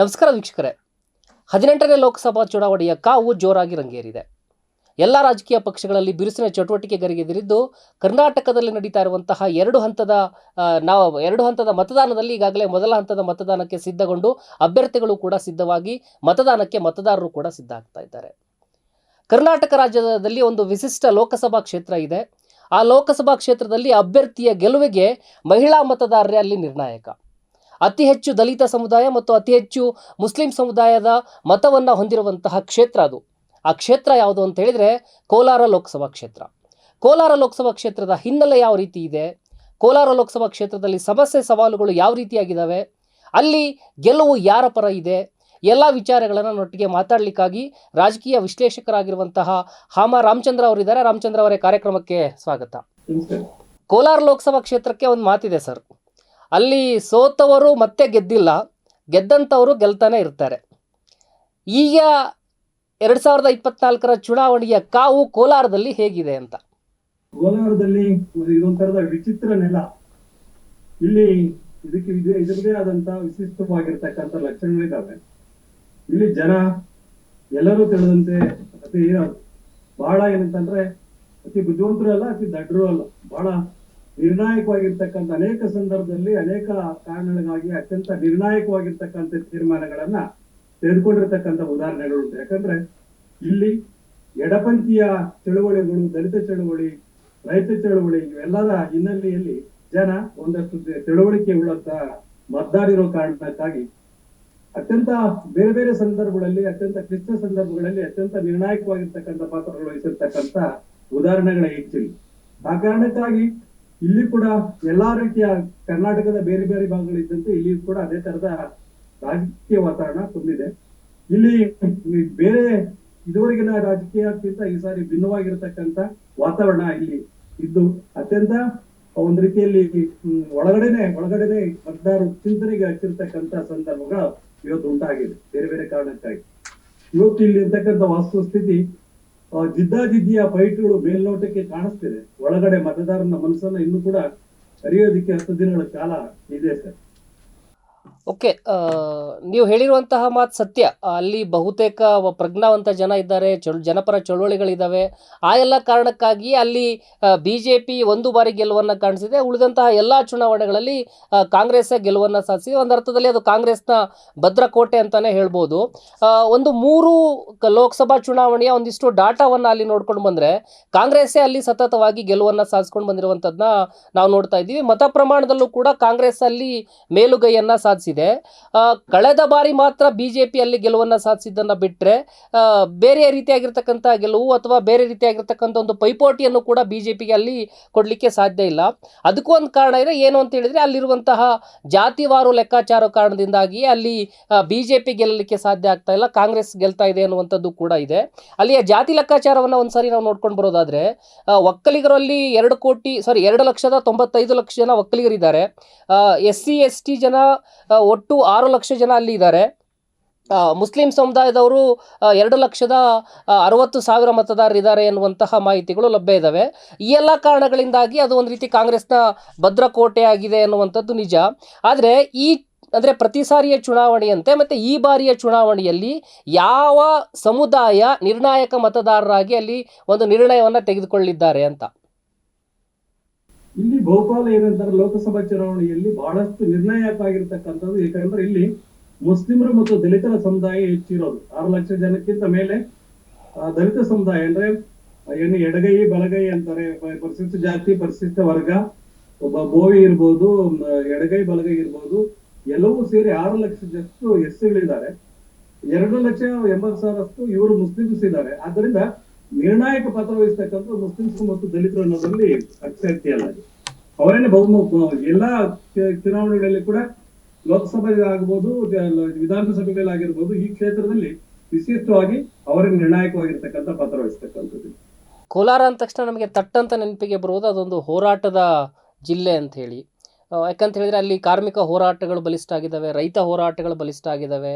ನಮಸ್ಕಾರ ವೀಕ್ಷಕರೇ. ಹದಿನೆಂಟನೇ ಲೋಕಸಭಾ ಚುನಾವಣೆಯ ಕಾವು ಜೋರಾಗಿ ರಂಗೇರಿದೆ. ಎಲ್ಲ ರಾಜಕೀಯ ಪಕ್ಷಗಳಲ್ಲಿ ಬಿರುಸಿನ ಚಟುವಟಿಕೆ ಗರಿಗೆದರಿದ್ದು ಕರ್ನಾಟಕದಲ್ಲಿ ನಡೀತಾ ಇರುವಂತಹ ಎರಡು ಹಂತದ ನಾವು ಎರಡು ಹಂತದ ಮತದಾನದಲ್ಲಿ ಈಗಾಗಲೇ ಮೊದಲ ಹಂತದ ಮತದಾನಕ್ಕೆ ಸಿದ್ಧಗೊಂಡು ಅಭ್ಯರ್ಥಿಗಳು ಕೂಡ ಸಿದ್ಧವಾಗಿ ಮತದಾನಕ್ಕೆ ಮತದಾರರು ಕೂಡ ಸಿದ್ಧ ಆಗ್ತಾ ಇದ್ದಾರೆ. ಕರ್ನಾಟಕ ರಾಜ್ಯದಲ್ಲಿ ಒಂದು ವಿಶಿಷ್ಟ ಲೋಕಸಭಾ ಕ್ಷೇತ್ರ ಇದೆ. ಆ ಲೋಕಸಭಾ ಕ್ಷೇತ್ರದಲ್ಲಿ ಅಭ್ಯರ್ಥಿಯ ಗೆಲುವಿಗೆ ಮಹಿಳಾ ಮತದಾರರೇ ಅಲ್ಲಿ ನಿರ್ಣಾಯಕ. ಅತಿ ಹೆಚ್ಚು ದಲಿತ ಸಮುದಾಯ ಮತ್ತು ಅತಿ ಹೆಚ್ಚು ಮುಸ್ಲಿಂ ಸಮುದಾಯದ ಮತವನ್ನು ಹೊಂದಿರುವಂತಹ ಕ್ಷೇತ್ರ ಅದು. ಆ ಕ್ಷೇತ್ರ ಯಾವುದು ಅಂತ ಹೇಳಿದರೆ ಕೋಲಾರ ಲೋಕಸಭಾ ಕ್ಷೇತ್ರ. ಕೋಲಾರ ಲೋಕಸಭಾ ಕ್ಷೇತ್ರದ ಹಿನ್ನೆಲೆ ಯಾವ ರೀತಿ ಇದೆ? ಕೋಲಾರ ಲೋಕಸಭಾ ಕ್ಷೇತ್ರದಲ್ಲಿ ಸಮಸ್ಯೆ ಸವಾಲುಗಳು ಯಾವ ರೀತಿಯಾಗಿದ್ದಾವೆ ಅಲ್ಲಿ ಗೆಲುವು ಯಾರ ಪರ ಇದೆ? ಎಲ್ಲ ವಿಚಾರಗಳನ್ನು ನೊಟ್ಟಿಗೆ ಮಾತಾಡಲಿಕ್ಕಾಗಿ ರಾಜಕೀಯ ವಿಶ್ಲೇಷಕರಾಗಿರುವಂತಹ ಹಾಮ ರಾಮಚಂದ್ರ ಅವರಿದ್ದಾರೆ ರಾಮಚಂದ್ರ ಅವರೇ ಕಾರ್ಯಕ್ರಮಕ್ಕೆ ಸ್ವಾಗತ. ಕೋಲಾರ ಲೋಕಸಭಾ ಕ್ಷೇತ್ರಕ್ಕೆ ಒಂದು ಮಾತಿದೆ ಸರ್. ಅಲ್ಲಿ ಸೋತವರು ಮತ್ತೆ ಗೆದ್ದಿಲ್ಲ, ಗೆದ್ದಂಥವರು ಗೆಲ್ತಾನೆ ಇರ್ತಾರೆ. ಈಗ ಎರಡು ಸಾವಿರದ ಇಪ್ಪತ್ನಾಲ್ಕರ ಚುನಾವಣೆಯ ಕಾವು ಕೋಲಾರದಲ್ಲಿ ಹೇಗಿದೆ ಅಂತ. ಕೋಲಾರದಲ್ಲಿ ಇದೊಂಥರದ ವಿಚಿತ್ರ ನೆಲ. ಇಲ್ಲಿ ಇದಕ್ಕೆ ಇದೆ- ಇದರದೇ ಆದಂತ ವಿಶಿಷ್ಟವಾಗಿರ್ತಕ್ಕಂಥ ಲಕ್ಷಣಗಳಿದ್ದಾವೆ. ಇಲ್ಲಿ ಜನ ಎಲ್ಲರೂ ತಿಳಿದಂತೆ ಅತಿ ಬಹಳ ಏನಂತಂದ್ರೆ ಅತಿ ಬುದ್ಧಿವಂತರು ಅಲ್ಲ, ಅತಿ ದಡ್ಡರು ಅಲ್ಲ. ಬಹಳ ನಿರ್ಣಾಯಕವಾಗಿರ್ತಕ್ಕಂಥ ಅನೇಕ ಸಂದರ್ಭದಲ್ಲಿ ಅನೇಕ ಕಾರಣಗಳಿಗಾಗಿ ಅತ್ಯಂತ ನಿರ್ಣಾಯಕವಾಗಿರ್ತಕ್ಕಂಥ ತೀರ್ಮಾನಗಳನ್ನ ತೆಗೆದುಕೊಂಡಿರ್ತಕ್ಕಂಥ ಉದಾಹರಣೆಗಳು ಉಂಟು. ಯಾಕಂದ್ರೆ ಇಲ್ಲಿ ಎಡಪಂಥೀಯ ಚಳುವಳಿಗಳು, ದಲಿತ ಚಳುವಳಿ, ರೈತ ಚಳುವಳಿ ಇವೆಲ್ಲರ ಹಿನ್ನೆಲೆಯಲ್ಲಿ ಜನ ಒಂದಷ್ಟು ತಿಳುವಳಿಕೆ ಉಳ್ಳಂತ ಮತದಾರಿರೋ ಕಾರಣಕ್ಕಾಗಿ ಅತ್ಯಂತ ಬೇರೆ ಬೇರೆ ಸಂದರ್ಭಗಳಲ್ಲಿ, ಅತ್ಯಂತ ಕ್ಲಿಷ್ಟ ಸಂದರ್ಭಗಳಲ್ಲಿ ಅತ್ಯಂತ ನಿರ್ಣಾಯಕವಾಗಿರ್ತಕ್ಕಂಥ ಪಾತ್ರಗಳು ವಹಿಸಿರ್ತಕ್ಕಂಥ ಉದಾಹರಣೆಗಳ ಹೆಚ್ಚಿಲ್ಲ ಆ ಕಾರಣಕ್ಕಾಗಿ ಇಲ್ಲಿ ಕೂಡ ಎಲ್ಲಾ ರೀತಿಯ ಕರ್ನಾಟಕದ ಬೇರೆ ಬೇರೆ ಭಾಗಗಳಿದ್ದಂತೆ ಇಲ್ಲಿ ಕೂಡ ಅದೇ ತರದ ರಾಜಕೀಯ ವಾತಾವರಣ ತುಂಬಿದೆ ಇಲ್ಲಿ ಬೇರೆ ಇದುವರೆಗಿನ ರಾಜಕೀಯಕ್ಕಿಂತ ಈ ಸಾರಿ ಭಿನ್ನವಾಗಿರತಕ್ಕಂತ ವಾತಾವರಣ ಇಲ್ಲಿ ಇದ್ದು, ಅತ್ಯಂತ ಒಂದ್ ರೀತಿಯಲ್ಲಿ ಒಳಗಡೆನೆ ಒಳಗಡೆನೆ ಮತದಾರರು ಚಿಂತನೆಗೆ ಹಚ್ಚಿರ್ತಕ್ಕಂತ ಸಂದರ್ಭಗಳು ಇವತ್ತು ಉಂಟಾಗಿದೆ. ಬೇರೆ ಬೇರೆ ಕಾರಣಕ್ಕಾಗಿ. ಇವತ್ತು ಇಲ್ಲಿ ಇರ್ತಕ್ಕಂಥ ವಾಸ್ತುಸ್ಥಿತಿ ಜಿದ್ದಾಜಿದ್ದಿಯ ಫೈಟ್ಗಳು ಮೇಲ್ನೋಟಕ್ಕೆ ಕಾಣಿಸ್ತಿದೆ. ಒಳಗಡೆ ಮತದಾರನ ಮನಸ್ಸನ್ನ ಇನ್ನೂ ಕೂಡ ಅರಿಯೋದಕ್ಕೆ ಹತ್ತು ದಿನಗಳ ಕಾಲ ಇದೆ ಸರ್. ಓಕೆ ನೀವು ಹೇಳಿರುವಂತಹ ಮಾತು ಸತ್ಯ. ಅಲ್ಲಿ ಬಹುತೇಕ ಪ್ರಜ್ಞಾವಂತ ಜನ ಇದ್ದಾರೆ, ಚಳು, ಜನಪರ ಚಳುವಳಿಗಳಿದ್ದಾವೆ ಆ ಎಲ್ಲ ಕಾರಣಕ್ಕಾಗಿ ಅಲ್ಲಿ ಬಿ ಜೆ ಪಿ ಒಂದು ಬಾರಿ ಗೆಲುವನ್ನು ಕಾಣಿಸಿದೆ. ಉಳಿದಂತಹ ಎಲ್ಲ ಚುನಾವಣೆಗಳಲ್ಲಿ ಕಾಂಗ್ರೆಸ್ ಗೆಲುವನ್ನು ಸಾಧಿಸಿದೆ. ಒಂದು ಅರ್ಥದಲ್ಲಿ ಅದು ಕಾಂಗ್ರೆಸ್ನ ಭದ್ರಕೋಟೆ ಅಂತಲೇ ಹೇಳ್ಬೋದು. ಒಂದು ಮೂರು ಲೋಕಸಭಾ ಚುನಾವಣೆಯ ಒಂದಿಷ್ಟು ಡಾಟಾವನ್ನು ಅಲ್ಲಿ ನೋಡ್ಕೊಂಡು ಬಂದರೆ, ಕಾಂಗ್ರೆಸ್ಸೇ ಅಲ್ಲಿ ಸತತವಾಗಿ ಗೆಲುವನ್ನು ಸಾಧಿಸ್ಕೊಂಡು ಬಂದಿರುವಂಥದ್ದನ್ನ ನಾವು ನೋಡ್ತಾ ಇದ್ದೀವಿ. ಮತ ಪ್ರಮಾಣದಲ್ಲೂ ಕೂಡ ಕಾಂಗ್ರೆಸ್ ಅಲ್ಲಿ ಮೇಲುಗೈಯನ್ನು ಸಾಧಿಸಿದೆ. ಆ, ಕಳೆದ ಬಾರಿ ಮಾತ್ರ ಬಿ ಜೆ ಪಿಯಲ್ಲಿ ಗೆಲುವನ್ನು ಸಾಧಿಸಿದ್ದನ್ನು ಬಿಟ್ಟರೆ ಬೇರೆ ರೀತಿಯಾಗಿರ್ತಕ್ಕಂಥ ಗೆಲುವು ಅಥವಾ ಬೇರೆ ರೀತಿಯಾಗಿರ್ತಕ್ಕಂಥ ಒಂದು ಪೈಪೋಟಿಯನ್ನು ಕೂಡ ಬಿ ಜೆ ಅಲ್ಲಿ ಕೊಡಲಿಕ್ಕೆ ಸಾಧ್ಯ ಇಲ್ಲ. ಅದಕ್ಕೂ ಒಂದು ಕಾರಣ ಇದೆ. ಏನು ಅಂತ ಹೇಳಿದರೆ ಅಲ್ಲಿರುವಂತಹ ಜಾತಿವಾರು ಲೆಕ್ಕಾಚಾರ ಕಾರಣದಿಂದಾಗಿ ಅಲ್ಲಿ ಬಿ ಜೆ ಪಿ ಗೆಲ್ಲಲಿಕ್ಕೆ ಸಾಧ್ಯ ಆಗ್ತಾ ಇಲ್ಲ. ಕಾಂಗ್ರೆಸ್ ಗೆಲ್ತಾ ಇದೆ ಅನ್ನುವಂಥದ್ದು ಕೂಡ ಇದೆ. ಅಲ್ಲಿಯ ಜಾತಿ ಲೆಕ್ಕಾಚಾರವನ್ನು ಒಂದು ಸಾರಿ ನಾವು ನೋಡ್ಕೊಂಡು ಬರೋದಾದರೆ ಒಕ್ಕಲಿಗರಲ್ಲಿ ಎರಡು ಕೋಟಿ ಸಾರಿ ಎರಡು ಲಕ್ಷದ ತೊಂಬತ್ತೈದು ಲಕ್ಷ ಜನ ಒಕ್ಕಲಿಗರಿದ್ದಾರೆ. ಎಸ್ ಸಿ ಎಸ್ ಟಿ ಜನ ಒಟ್ಟು ಆರು ಲಕ್ಷ ಜನ ಅಲ್ಲಿ ಇದ್ದಾರೆ. ಮುಸ್ಲಿಂ ಸಮುದಾಯದವರು ಎರಡು ಲಕ್ಷದ ಅರವತ್ತು ಸಾವಿರ ಮತದಾರರಿದ್ದಾರೆ ಎನ್ನುವಂತಹ ಮಾಹಿತಿಗಳು ಲಭ್ಯ ಇದ್ದಾವೆ ಈ ಎಲ್ಲ ಕಾರಣಗಳಿಂದಾಗಿ ಅದು ಒಂದು ರೀತಿ ಕಾಂಗ್ರೆಸ್ನ ಭದ್ರಕೋಟೆ ಆಗಿದೆ ಎನ್ನುವಂಥದ್ದು ನಿಜ. ಆದರೆ ಈ, ಅಂದರೆ ಪ್ರತಿ ಸಾರಿಯ ಚುನಾವಣೆಯಂತೆ ಮತ್ತು ಈ ಬಾರಿಯ ಚುನಾವಣೆಯಲ್ಲಿ ಯಾವ ಸಮುದಾಯ ನಿರ್ಣಾಯಕ ಮತದಾರರಾಗಿ ಅಲ್ಲಿ ಒಂದು ನಿರ್ಣಯವನ್ನು ತೆಗೆದುಕೊಳ್ಳಿದ್ದಾರೆ ಅಂತ. ಇಲ್ಲಿ ಬಹುಪಾಲ ಏನಂತಾರೆ ಲೋಕಸಭಾ ಚುನಾವಣೆಯಲ್ಲಿ ಬಹಳಷ್ಟು ನಿರ್ಣಾಯಕ ಆಗಿರ್ತಕ್ಕಂಥದ್ದು ಯಾಕಂದ್ರೆ ಇಲ್ಲಿ ಮುಸ್ಲಿಮರು ಮತ್ತು ದಲಿತರ ಸಮುದಾಯ ಹೆಚ್ಚಿರೋದು. ಆರು ಲಕ್ಷ ಜನಕ್ಕಿಂತ ಮೇಲೆ ದಲಿತ ಸಮುದಾಯ ಅಂದ್ರೆ ಏನು ಎಡಗೈ, ಬಲಗೈ ಅಂತಾರೆ. ಪರಿಶಿಷ್ಟ ಜಾತಿ, ಪರಿಶಿಷ್ಟ ವರ್ಗ, ಒಬ್ಬ ಬೋವಿ ಇರ್ಬೋದು ಎಡಗೈ, ಬಲಗೈ ಇರ್ಬೋದು. ಎಲ್ಲವೂ ಸೇರಿ ಆರು ಲಕ್ಷದಷ್ಟು ಎಸ್ಸಿಗಳಿದ್ದಾರೆ. ಎರಡು ಲಕ್ಷ ಎಂಬತ್ತು ಸಾವಿರಷ್ಟು ಇವರು ಮುಸ್ಲಿಮ್ಸ್ ಇದ್ದಾರೆ. ಆದ್ದರಿಂದ ನಿರ್ಣಾಯಕ ಪಾತ್ರ ವಹಿಸ್ತಕ್ಕಂಥ ಮುಸ್ಲಿಮ್ಸ್ ಮತ್ತು ದಲಿತರು ಅನ್ನೋದ್ರಲ್ಲಿ ಅಲ್ಲ ಅವರೇನೆ ಬಹುಮುಖ. ಎಲ್ಲ ಚುನಾವಣೆಗಳಲ್ಲಿ ಕೂಡ ಲೋಕಸಭೆ ವಿಧಾನಸಭೆಗಳಾಗಿರ್ಬೋದು ವಿಧಾನಸಭೆಗಳಲ್ಲಿ ಆಗಿರ್ಬೋದು ಈ ಕ್ಷೇತ್ರದಲ್ಲಿ ವಿಶಿಷ್ಟವಾಗಿ ಅವರೇ ನಿರ್ಣಾಯಕವಾಗಿರ್ತಕ್ಕಂಥ ಪಾತ್ರ ವಹಿಸ್ತಕ್ಕಂಥದ್ದು. ಕೋಲಾರ ಅಂದ ತಕ್ಷಣ ನಮಗೆ ತಟ್ಟಂತ ನೆನಪಿಗೆ ಬರುವುದು ಅದೊಂದು ಹೋರಾಟದ ಜಿಲ್ಲೆ ಅಂತ ಹೇಳಿ ಯಾಕಂತ ಹೇಳಿದ್ರೆ ಅಲ್ಲಿ ಕಾರ್ಮಿಕ ಹೋರಾಟಗಳು ಬಲಿಷ್ಠ ಆಗಿದ್ದಾವೆ ರೈತ ಹೋರಾಟಗಳು ಬಲಿಷ್ಠ ಆಗಿದ್ದಾವೆ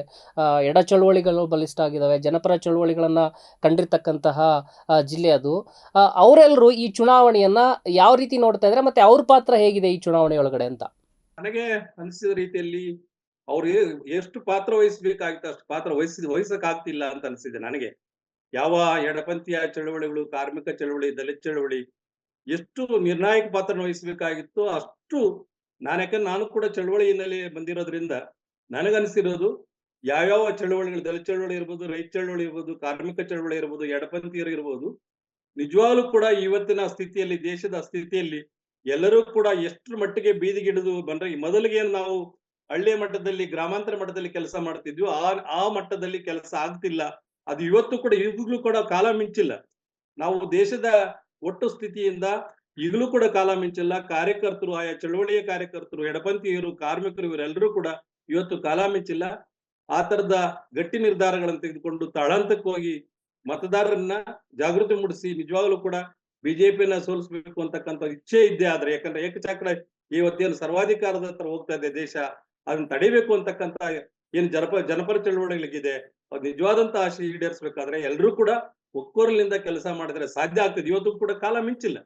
ಎಡ ಚಳುವಳಿಗಳು ಬಲಿಷ್ಠ ಆಗಿದ್ದಾವೆ ಜನಪರ ಚಳುವಳಿಗಳನ್ನು ಕಂಡಿರ್ತಕ್ಕಂತಹ ಜಿಲ್ಲೆ ಅದು. ಅವರೆಲ್ಲರೂ ಈ ಚುನಾವಣೆಯನ್ನು ಯಾವ ರೀತಿ ನೋಡ್ತಾ ಇದ್ದಾರೆ ಮತ್ತು ಅವ್ರ ಪಾತ್ರ ಹೇಗಿದೆ ಈ ಚುನಾವಣೆಯೊಳಗಡೆ ಅಂತ? ನನಗೆ ಅನಿಸಿದ ರೀತಿಯಲ್ಲಿ ಅವ್ರು ಎಷ್ಟು ಪಾತ್ರ ವಹಿಸಬೇಕಾಗಿತ್ತು ಅಷ್ಟು ಪಾತ್ರ ವಹಿಸಿ, ವಹಿಸಕ್ಕಾಗ್ತಿಲ್ಲ ಅಂತ ಅನಿಸಿದೆ ನನಗೆ. ಯಾವ ಎಡಪಂಥೀಯ ಚಳವಳಿಗಳು, ಕಾರ್ಮಿಕ ಚಳವಳಿ, ದಲಿತ ಚಳುವಳಿ, ಎಷ್ಟು ನಿರ್ಣಾಯಕ ಪಾತ್ರ ವಹಿಸಬೇಕಾಗಿತ್ತು ಅಷ್ಟು ನಾನು ಯಾಕಂದ್ರೆ ನಾನು ಕೂಡ ಚಳವಳಿ ಹಿನ್ನೆಲೆ ಬಂದಿರೋದ್ರಿಂದ ನನಗನ್ಸಿರೋದು ಯಾವ್ಯಾವ ಚಳವಳಿಗಳು, ದಲಿತ ಚಳವಳಿ ಇರ್ಬೋದು, ರೈತ ಚಳವಳಿ ಇರ್ಬೋದು, ಕಾರ್ಮಿಕ ಚಳವಳಿ ಇರ್ಬೋದು, ಎಡಪಂಥೀಯರು ಇರ್ಬೋದು, ನಿಜವಾಗ್ಲೂ ಕೂಡ ಇವತ್ತಿನ ಸ್ಥಿತಿಯಲ್ಲಿ, ದೇಶದ ಸ್ಥಿತಿಯಲ್ಲಿ ಎಲ್ಲರೂ ಕೂಡ ಎಷ್ಟು ಮಟ್ಟಿಗೆ ಬೀದಿಗಿಡಿದು ಬಂದ್ರೆ ಮೊದಲಿಗೆ ನಾವು ಹಳ್ಳಿಯ ಮಟ್ಟದಲ್ಲಿ, ಗ್ರಾಮಾಂತರ ಮಟ್ಟದಲ್ಲಿ ಕೆಲಸ ಮಾಡ್ತಿದ್ವಿ, ಆ ಆ ಮಟ್ಟದಲ್ಲಿ ಕೆಲಸ ಆಗ್ತಿಲ್ಲ. ಅದು ಇವತ್ತು ಕೂಡ, ಈಗಲೂ ಕೂಡ ಕಾಲ ಮಿಂಚಿಲ್ಲ. ನಾವು ದೇಶದ ಒಟ್ಟು ಸ್ಥಿತಿಯಿಂದ ಈಗಲೂ ಕೂಡ ಕಾಲ ಮಿಂಚಿಲ್ಲ, ಕಾರ್ಯಕರ್ತರು, ಆಯಾ ಚಳವಳಿಯ ಕಾರ್ಯಕರ್ತರು, ಎಡಪಂಥೀಯರು, ಕಾರ್ಮಿಕರು ಇವರೆಲ್ಲರೂ ಕೂಡ ಇವತ್ತು ಕಾಲ ಮಿಂಚಿಲ್ಲ. ಆ ತರದ ಗಟ್ಟಿ ನಿರ್ಧಾರಗಳನ್ನು ತೆಗೆದುಕೊಂಡು ತಾಳಾಂತಕ್ಕೆ ಹೋಗಿ ಮತದಾರರನ್ನ ಜಾಗೃತಿ ಮೂಡಿಸಿ ನಿಜವಾಗ್ಲೂ ಕೂಡ ಬಿಜೆಪಿಯನ್ನ ಸೋಲಿಸಬೇಕು ಅಂತಕ್ಕಂಥ ಇಚ್ಛೆ ಇದ್ದೆ ಆದ್ರೆ, ಯಾಕಂದ್ರೆ ಏಕಚಕ್ರ ಇವತ್ತೇನು ಸರ್ವಾಧಿಕಾರದ ಹತ್ರ ಹೋಗ್ತಾ ಇದೆ ದೇಶ, ಅದನ್ನ ತಡಿಬೇಕು ಅಂತಕ್ಕಂತ ಏನು ಜನಪ, ಜನಪರ ಚಳವಳಿಗಳಿಗಿದೆ, ಅದು ನಿಜವಾದಂತ ಆಶೆ ಈಡೇರಿಸಬೇಕಾದ್ರೆ ಎಲ್ಲರೂ ಕೂಡ ಒಕ್ಕೋರಲಿಂದ ಕೆಲಸ ಮಾಡಿದ್ರೆ ಸಾಧ್ಯ ಆಗ್ತದೆ. ಇವತ್ತು ಕೂಡ ಕಾಲ ಮಿಂಚಿಲ್ಲ.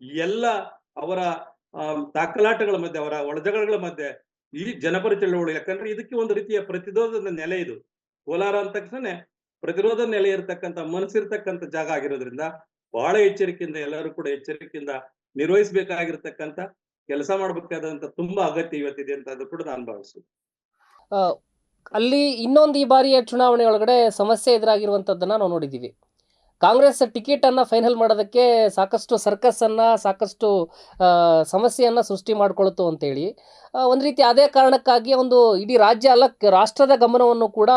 ಎಲ್ಲ ಅವರ ದಾಖಲಾಟಗಳ ಮಧ್ಯೆ ಅವರ ಒಳಜಗಳ ಮಧ್ಯೆ ಈ ಜನಪರ ಚಳವಳಿ. ಯಾಕಂದ್ರೆ ಇದಕ್ಕೆ ಒಂದು ರೀತಿಯ ಪ್ರತಿರೋಧದ ನೆಲೆ ಇದು. ಕೋಲಾರ ಅಂದ ತಕ್ಷಣ ಪ್ರತಿರೋಧ ನೆಲೆ ಇರತಕ್ಕಂತ ಮನಸ್ಸಿರ್ತಕ್ಕಂಥ ಜಾಗ ಆಗಿರೋದ್ರಿಂದ ಬಹಳ ಎಚ್ಚರಿಕೆಯಿಂದ ಎಲ್ಲರೂ ಕೂಡ ಎಚ್ಚರಿಕೆಯಿಂದ ನಿರ್ವಹಿಸಬೇಕಾಗಿರ್ತಕ್ಕಂಥ ಕೆಲಸ ಮಾಡಬೇಕಾದಂತ ತುಂಬಾ ಅಗತ್ಯ ಇವತ್ತಿದೆ ಅಂತ ಅದು ಕೂಡ ನಾನು ಭಾವಿಸುದು. ಆ, ಅಲ್ಲಿ ಇನ್ನೊಂದು ಈ ಬಾರಿಯ ಚುನಾವಣೆ ಒಳಗಡೆ ಸಮಸ್ಯೆ ಎದುರಾಗಿರುವಂತದ್ದನ್ನ ನಾವು ನೋಡಿದ್ದೀವಿ. ಕಾಂಗ್ರೆಸ್ ಟಿಕೆಟನ್ನು ಫೈನಲ್ ಮಾಡೋದಕ್ಕೆ ಸಾಕಷ್ಟು ಸರ್ಕಸ್ಸನ್ನು ಸಾಕಷ್ಟು ಆ, ಸಮಸ್ಯೆಯನ್ನು ಸೃಷ್ಟಿ ಮಾಡಿಕೊಳ್ತು ಅಂತೇಳಿ. ಒಂದು ರೀತಿ ಅದೇ ಕಾರಣಕ್ಕಾಗಿ ಒಂದು ಇಡೀ ರಾಜ್ಯ ಅಲ್ಲ ರಾಷ್ಟ್ರದ ಗಮನವನ್ನು ಕೂಡ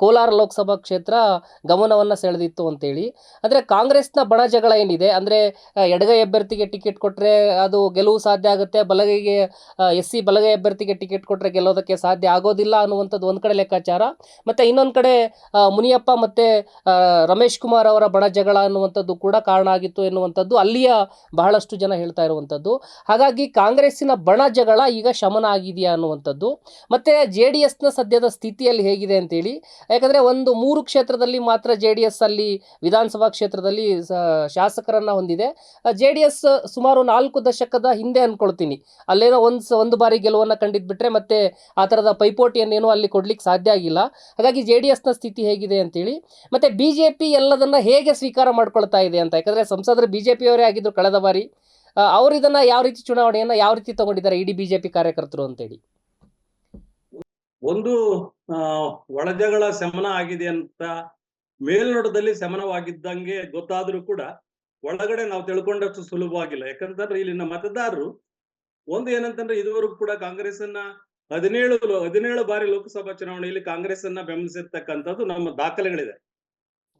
ಕೋಲಾರ ಲೋಕಸಭಾ ಕ್ಷೇತ್ರ ಗಮನವನ್ನು ಸೆಳೆದಿತ್ತು ಅಂತೇಳಿ. ಅಂದರೆ ಕಾಂಗ್ರೆಸ್ನ ಬಣ ಜಗಳ ಏನಿದೆ ಅಂದರೆ ಎಡಗೈ ಅಭ್ಯರ್ಥಿಗೆ ಟಿಕೆಟ್ ಕೊಟ್ಟರೆ ಅದು ಗೆಲುವು ಸಾಧ್ಯ ಆಗುತ್ತೆ ಬಲಗೈಗೆ ಎಸ್ ಸಿ ಬಲಗೈ ಅಭ್ಯರ್ಥಿಗೆ ಟಿಕೆಟ್ ಕೊಟ್ಟರೆ ಗೆಲ್ಲೋದಕ್ಕೆ ಸಾಧ್ಯ ಆಗೋದಿಲ್ಲ ಅನ್ನುವಂಥದ್ದು ಒಂದು ಕಡೆ ಲೆಕ್ಕಾಚಾರ. ಮತ್ತು ಇನ್ನೊಂದು ಕಡೆ ಮುನಿಯಪ್ಪ ಮತ್ತು ರಮೇಶ್ ಕುಮಾರ್ ಅವರ ಬಣ ಜಗಳ ಅನ್ನುವಂಥದ್ದು ಕೂಡ ಕಾರಣ ಆಗಿತ್ತು ಎನ್ನುವಂಥದ್ದು ಅಲ್ಲಿಯ ಬಹಳಷ್ಟು ಜನ ಹೇಳ್ತಾ ಇರುವಂಥದ್ದು. ಹಾಗಾಗಿ ಕಾಂಗ್ರೆಸ್ಸಿನ ಬಣ ಜಗಳ ಈಗ ಶಮನ ಆಗಿದೆಯಾ ಅನ್ನುವಂಥದ್ದು. ಮತ್ತು ಜೆ ಡಿ ಎಸ್ನ ಸದ್ಯದ ಸ್ಥಿತಿಯಲ್ಲಿ ಹೇಗಿದೆ ಅಂತೇಳಿ, ಯಾಕಂದರೆ ಒಂದು ಮೂರು ಕ್ಷೇತ್ರದಲ್ಲಿ ಮಾತ್ರ ಜೆ ಡಿ ಎಸ್ ಅಲ್ಲಿ ವಿಧಾನಸಭಾ ಕ್ಷೇತ್ರದಲ್ಲಿ ಶಾಸಕರನ್ನು ಹೊಂದಿದೆ. ಜೆ ಡಿ ಎಸ್ ಸುಮಾರು ನಾಲ್ಕು ದಶಕದ ಹಿಂದೆ ಅಂದ್ಕೊಳ್ತೀನಿ ಅಲ್ಲೇನೋ ಒಂದು ಒಂದು ಬಾರಿ ಗೆಲುವನ್ನು ಕಂಡಿದ್ಬಿಟ್ರೆ ಮತ್ತೆ ಆ ಥರದ ಪೈಪೋಟಿಯನ್ನೇನೋ ಅಲ್ಲಿ ಕೊಡ್ಲಿಕ್ಕೆ ಸಾಧ್ಯ ಆಗಿಲ್ಲ. ಹಾಗಾಗಿ ಜೆ ಡಿ ಎಸ್ನ ಸ್ಥಿತಿ ಹೇಗಿದೆ ಅಂತೇಳಿ, ಮತ್ತು ಬಿ ಜೆ ಪಿ ಎಲ್ಲದನ್ನು ಹೇಗೆ ಸ್ವೀಕಾರ ಮಾಡ್ಕೊಳ್ತಾ ಇದೆ ಅಂತ. ಯಾಕಂದರೆ ಸಂಸದರು ಬಿ ಜೆ ಪಿಯವರೇ ಆಗಿದ್ದರು ಕಳೆದ ಬಾರಿ. ಅವರು ಇದನ್ನು ಯಾವ ರೀತಿ ಚುನಾವಣೆಯನ್ನು ಯಾವ ರೀತಿ ತಗೊಂಡಿದ್ದಾರೆ ಇಡೀ ಬಿಜೆಪಿ ಕಾರ್ಯಕರ್ತರು ಅಂತೇಳಿ? ಒಂದು ಒಳಜಗಳ ಶಮನ ಆಗಿದೆ ಅಂತ ಮೇಲ್ನೋಟದಲ್ಲಿ ಶಮನವಾಗಿದ್ದಂಗೆ ಗೊತ್ತಾದ್ರೂ ಕೂಡ ಒಳಗಡೆ ನಾವು ತಿಳ್ಕೊಂಡಷ್ಟು ಸುಲಭವಾಗಿಲ್ಲ ಯಾಕಂತಂದ್ರೆ ಇಲ್ಲಿನ ಮತದಾರರು ಒಂದು ಏನಂತಂದ್ರೆ ಇದುವರೆಗೂ ಕೂಡ ಕಾಂಗ್ರೆಸ್ ಅನ್ನ ಹದಿನೇಳು ಹದಿನೇಳು ಬಾರಿ ಲೋಕಸಭಾ ಚುನಾವಣೆಯಲ್ಲಿ ಕಾಂಗ್ರೆಸ್ ಅನ್ನ ಬೆಂಬಲಿಸಿರ್ತಕ್ಕಂಥದ್ದು ನಮ್ಮ ದಾಖಲೆಗಳಿದೆ.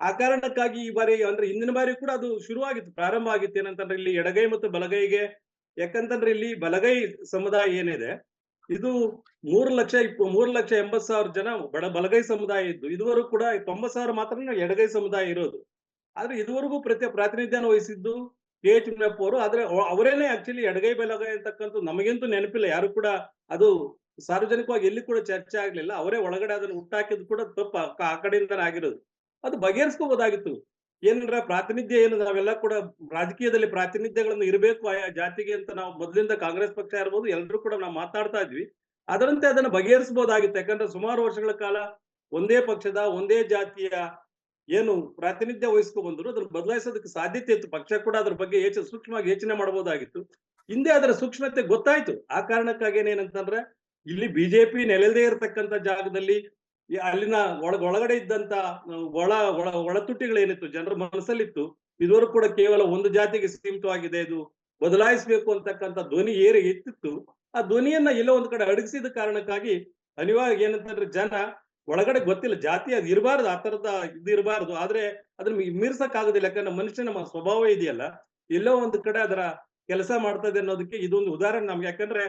ಆ ಕಾರಣಕ್ಕಾಗಿ ಈ ಬಾರಿ ಅಂದ್ರೆ ಹಿಂದಿನ ಬಾರಿ ಕೂಡ ಅದು ಶುರುವಾಗಿತ್ತು, ಪ್ರಾರಂಭ ಆಗಿತ್ತು. ಏನಂತಂದ್ರೆ ಇಲ್ಲಿ ಎಡಗೈ ಮತ್ತು ಬಲಗೈಗೆ, ಯಾಕಂತಂದ್ರೆ ಇಲ್ಲಿ ಬಲಗೈ ಸಮುದಾಯ ಏನಿದೆ, ಇದು ಮೂರು ಲಕ್ಷ ಇಪ್ಪ ಮೂರು ಲಕ್ಷ ಎಂಬತ್ ಸಾವಿರ ಜನ ಬಡ, ಬಲಗೈ ಸಮುದಾಯ ಇದ್ದು, ಇದುವರೆಗೂ ಕೂಡ ತೊಂಬತ್ ಸಾವಿರ ಮಾತ್ರ ಎಡಗೈ ಸಮುದಾಯ ಇರೋದು. ಆದ್ರೆ ಇದುವರೆಗೂ ಪ್ರತಿ ಪ್ರಾತಿನಿಧ್ಯನ ವಹಿಸಿದ್ದು ಕೆ. ಎಚ್. ಮುನಿಯಪ್ಪ ಅವರು. ಆದ್ರೆ ಅವ- ಅವರೇನೆ ಆಕ್ಚುಲಿ ಎಡಗೈ, ಬಲಗೈ ಅಂತಕ್ಕಂಥ ನಮಗಂತೂ ನೆನಪಿಲ್ಲ. ಯಾರು ಕೂಡ ಅದು ಸಾರ್ವಜನಿಕವಾಗಿ ಎಲ್ಲಿ ಕೂಡ ಚರ್ಚೆ ಆಗ್ಲಿಲ್ಲ. ಅವರೇ ಒಳಗಡೆ ಅದನ್ನು ಹುಟ್ಟಾಕಿದ್ದು ಕೂಡ ತಪ್ಪು. ಆ ಕಡೆಯಿಂದನೇ ಆಗಿರೋದು. ಅದು ಬಗೆಹರಿಸ್ಕೋಬಹುದಾಗಿತ್ತು ಏನಂದ್ರ ಪ್ರಾತಿನಿಧ್ಯ ಏನು? ನಾವೆಲ್ಲ ಕೂಡ ರಾಜಕೀಯದಲ್ಲಿ ಪ್ರಾತಿನಿಧ್ಯಗಳನ್ನು ಇರಬೇಕು ಆಯಾ ಜಾತಿಗೆ ಅಂತ ನಾವು ಮೊದಲಿಂದ ಕಾಂಗ್ರೆಸ್ ಪಕ್ಷ ಇರ್ಬೋದು ಎಲ್ಲರೂ ಕೂಡ ನಾವು ಮಾತಾಡ್ತಾ ಇದ್ವಿ. ಅದರಂತೆ ಅದನ್ನ ಬಗೆಹರಿಸಬಹುದಾಗಿತ್ತು ಯಾಕಂದ್ರೆ ಸುಮಾರು ವರ್ಷಗಳ ಕಾಲ ಒಂದೇ ಪಕ್ಷದ, ಒಂದೇ ಜಾತಿಯ ಏನು ಪ್ರಾತಿನಿಧ್ಯ ವಹಿಸ್ಕೊ ಬಂದ್ರು ಅದನ್ನ ಬದಲಾಯಿಸೋದಕ್ಕೆ ಸಾಧ್ಯತೆ ಇತ್ತು. ಪಕ್ಷ ಕೂಡ ಅದ್ರ ಬಗ್ಗೆ ಯೋಚನೆ ಸೂಕ್ಷ್ಮವಾಗಿ ಯೋಚನೆ ಮಾಡಬಹುದಾಗಿತ್ತು. ಹಿಂದೆ ಅದರ ಸೂಕ್ಷ್ಮತೆ ಗೊತ್ತಾಯ್ತು. ಆ ಕಾರಣಕ್ಕಾಗಿ ಏನಂತಂದ್ರೆ ಇಲ್ಲಿ ಬಿಜೆಪಿ ನೆಲೆದೇ ಇರತಕ್ಕಂತ ಜಾಗದಲ್ಲಿ ಈ ಅಲ್ಲಿನ ಒಳ, ಒಳಗಡೆ ಇದ್ದಂತ ಒಳ ಒಳ ಒಳತುಟ್ಟಿಗಳೇನಿತ್ತು ಜನರ ಮನಸ್ಸಲ್ಲಿತ್ತು, ಇದುವರೆಗೂ ಕೂಡ ಕೇವಲ ಒಂದು ಜಾತಿಗೆ ಸೀಮಿತವಾಗಿದೆ, ಇದು ಬದಲಾಯಿಸಬೇಕು ಅಂತಕ್ಕಂಥ ಧ್ವನಿ ಏರಿ ಎತ್ತಿತ್ತು ಆ ಧ್ವನಿಯನ್ನ ಎಲ್ಲೋ ಒಂದ್ ಕಡೆ ಅಡಗಿಸಿದ ಕಾರಣಕ್ಕಾಗಿ ಅನಿವಾರ್ಯ ಏನಂತಂದ್ರೆ ಜನ ಒಳಗಡೆ ಗೊತ್ತಿಲ್ಲ, ಜಾತಿ ಅದು ಇರಬಾರ್ದು, ಆ ತರದ ಇದು ಇರಬಾರ್ದು, ಆದ್ರೆ ಅದನ್ನ ಮೀರ್ಸಕ್ ಆಗುದಿಲ್ಲ ಯಾಕಂದ್ರೆ ಮನುಷ್ಯನ ನಮ್ಮ ಸ್ವಭಾವ ಇದೆಯಲ್ಲ. ಎಲ್ಲೋ ಒಂದು ಕಡೆ ಅದರ ಕೆಲಸ ಮಾಡ್ತದೆ ಅನ್ನೋದಕ್ಕೆ ಇದೊಂದು ಉದಾಹರಣೆ ನಮ್ಗೆ, ಯಾಕಂದ್ರೆ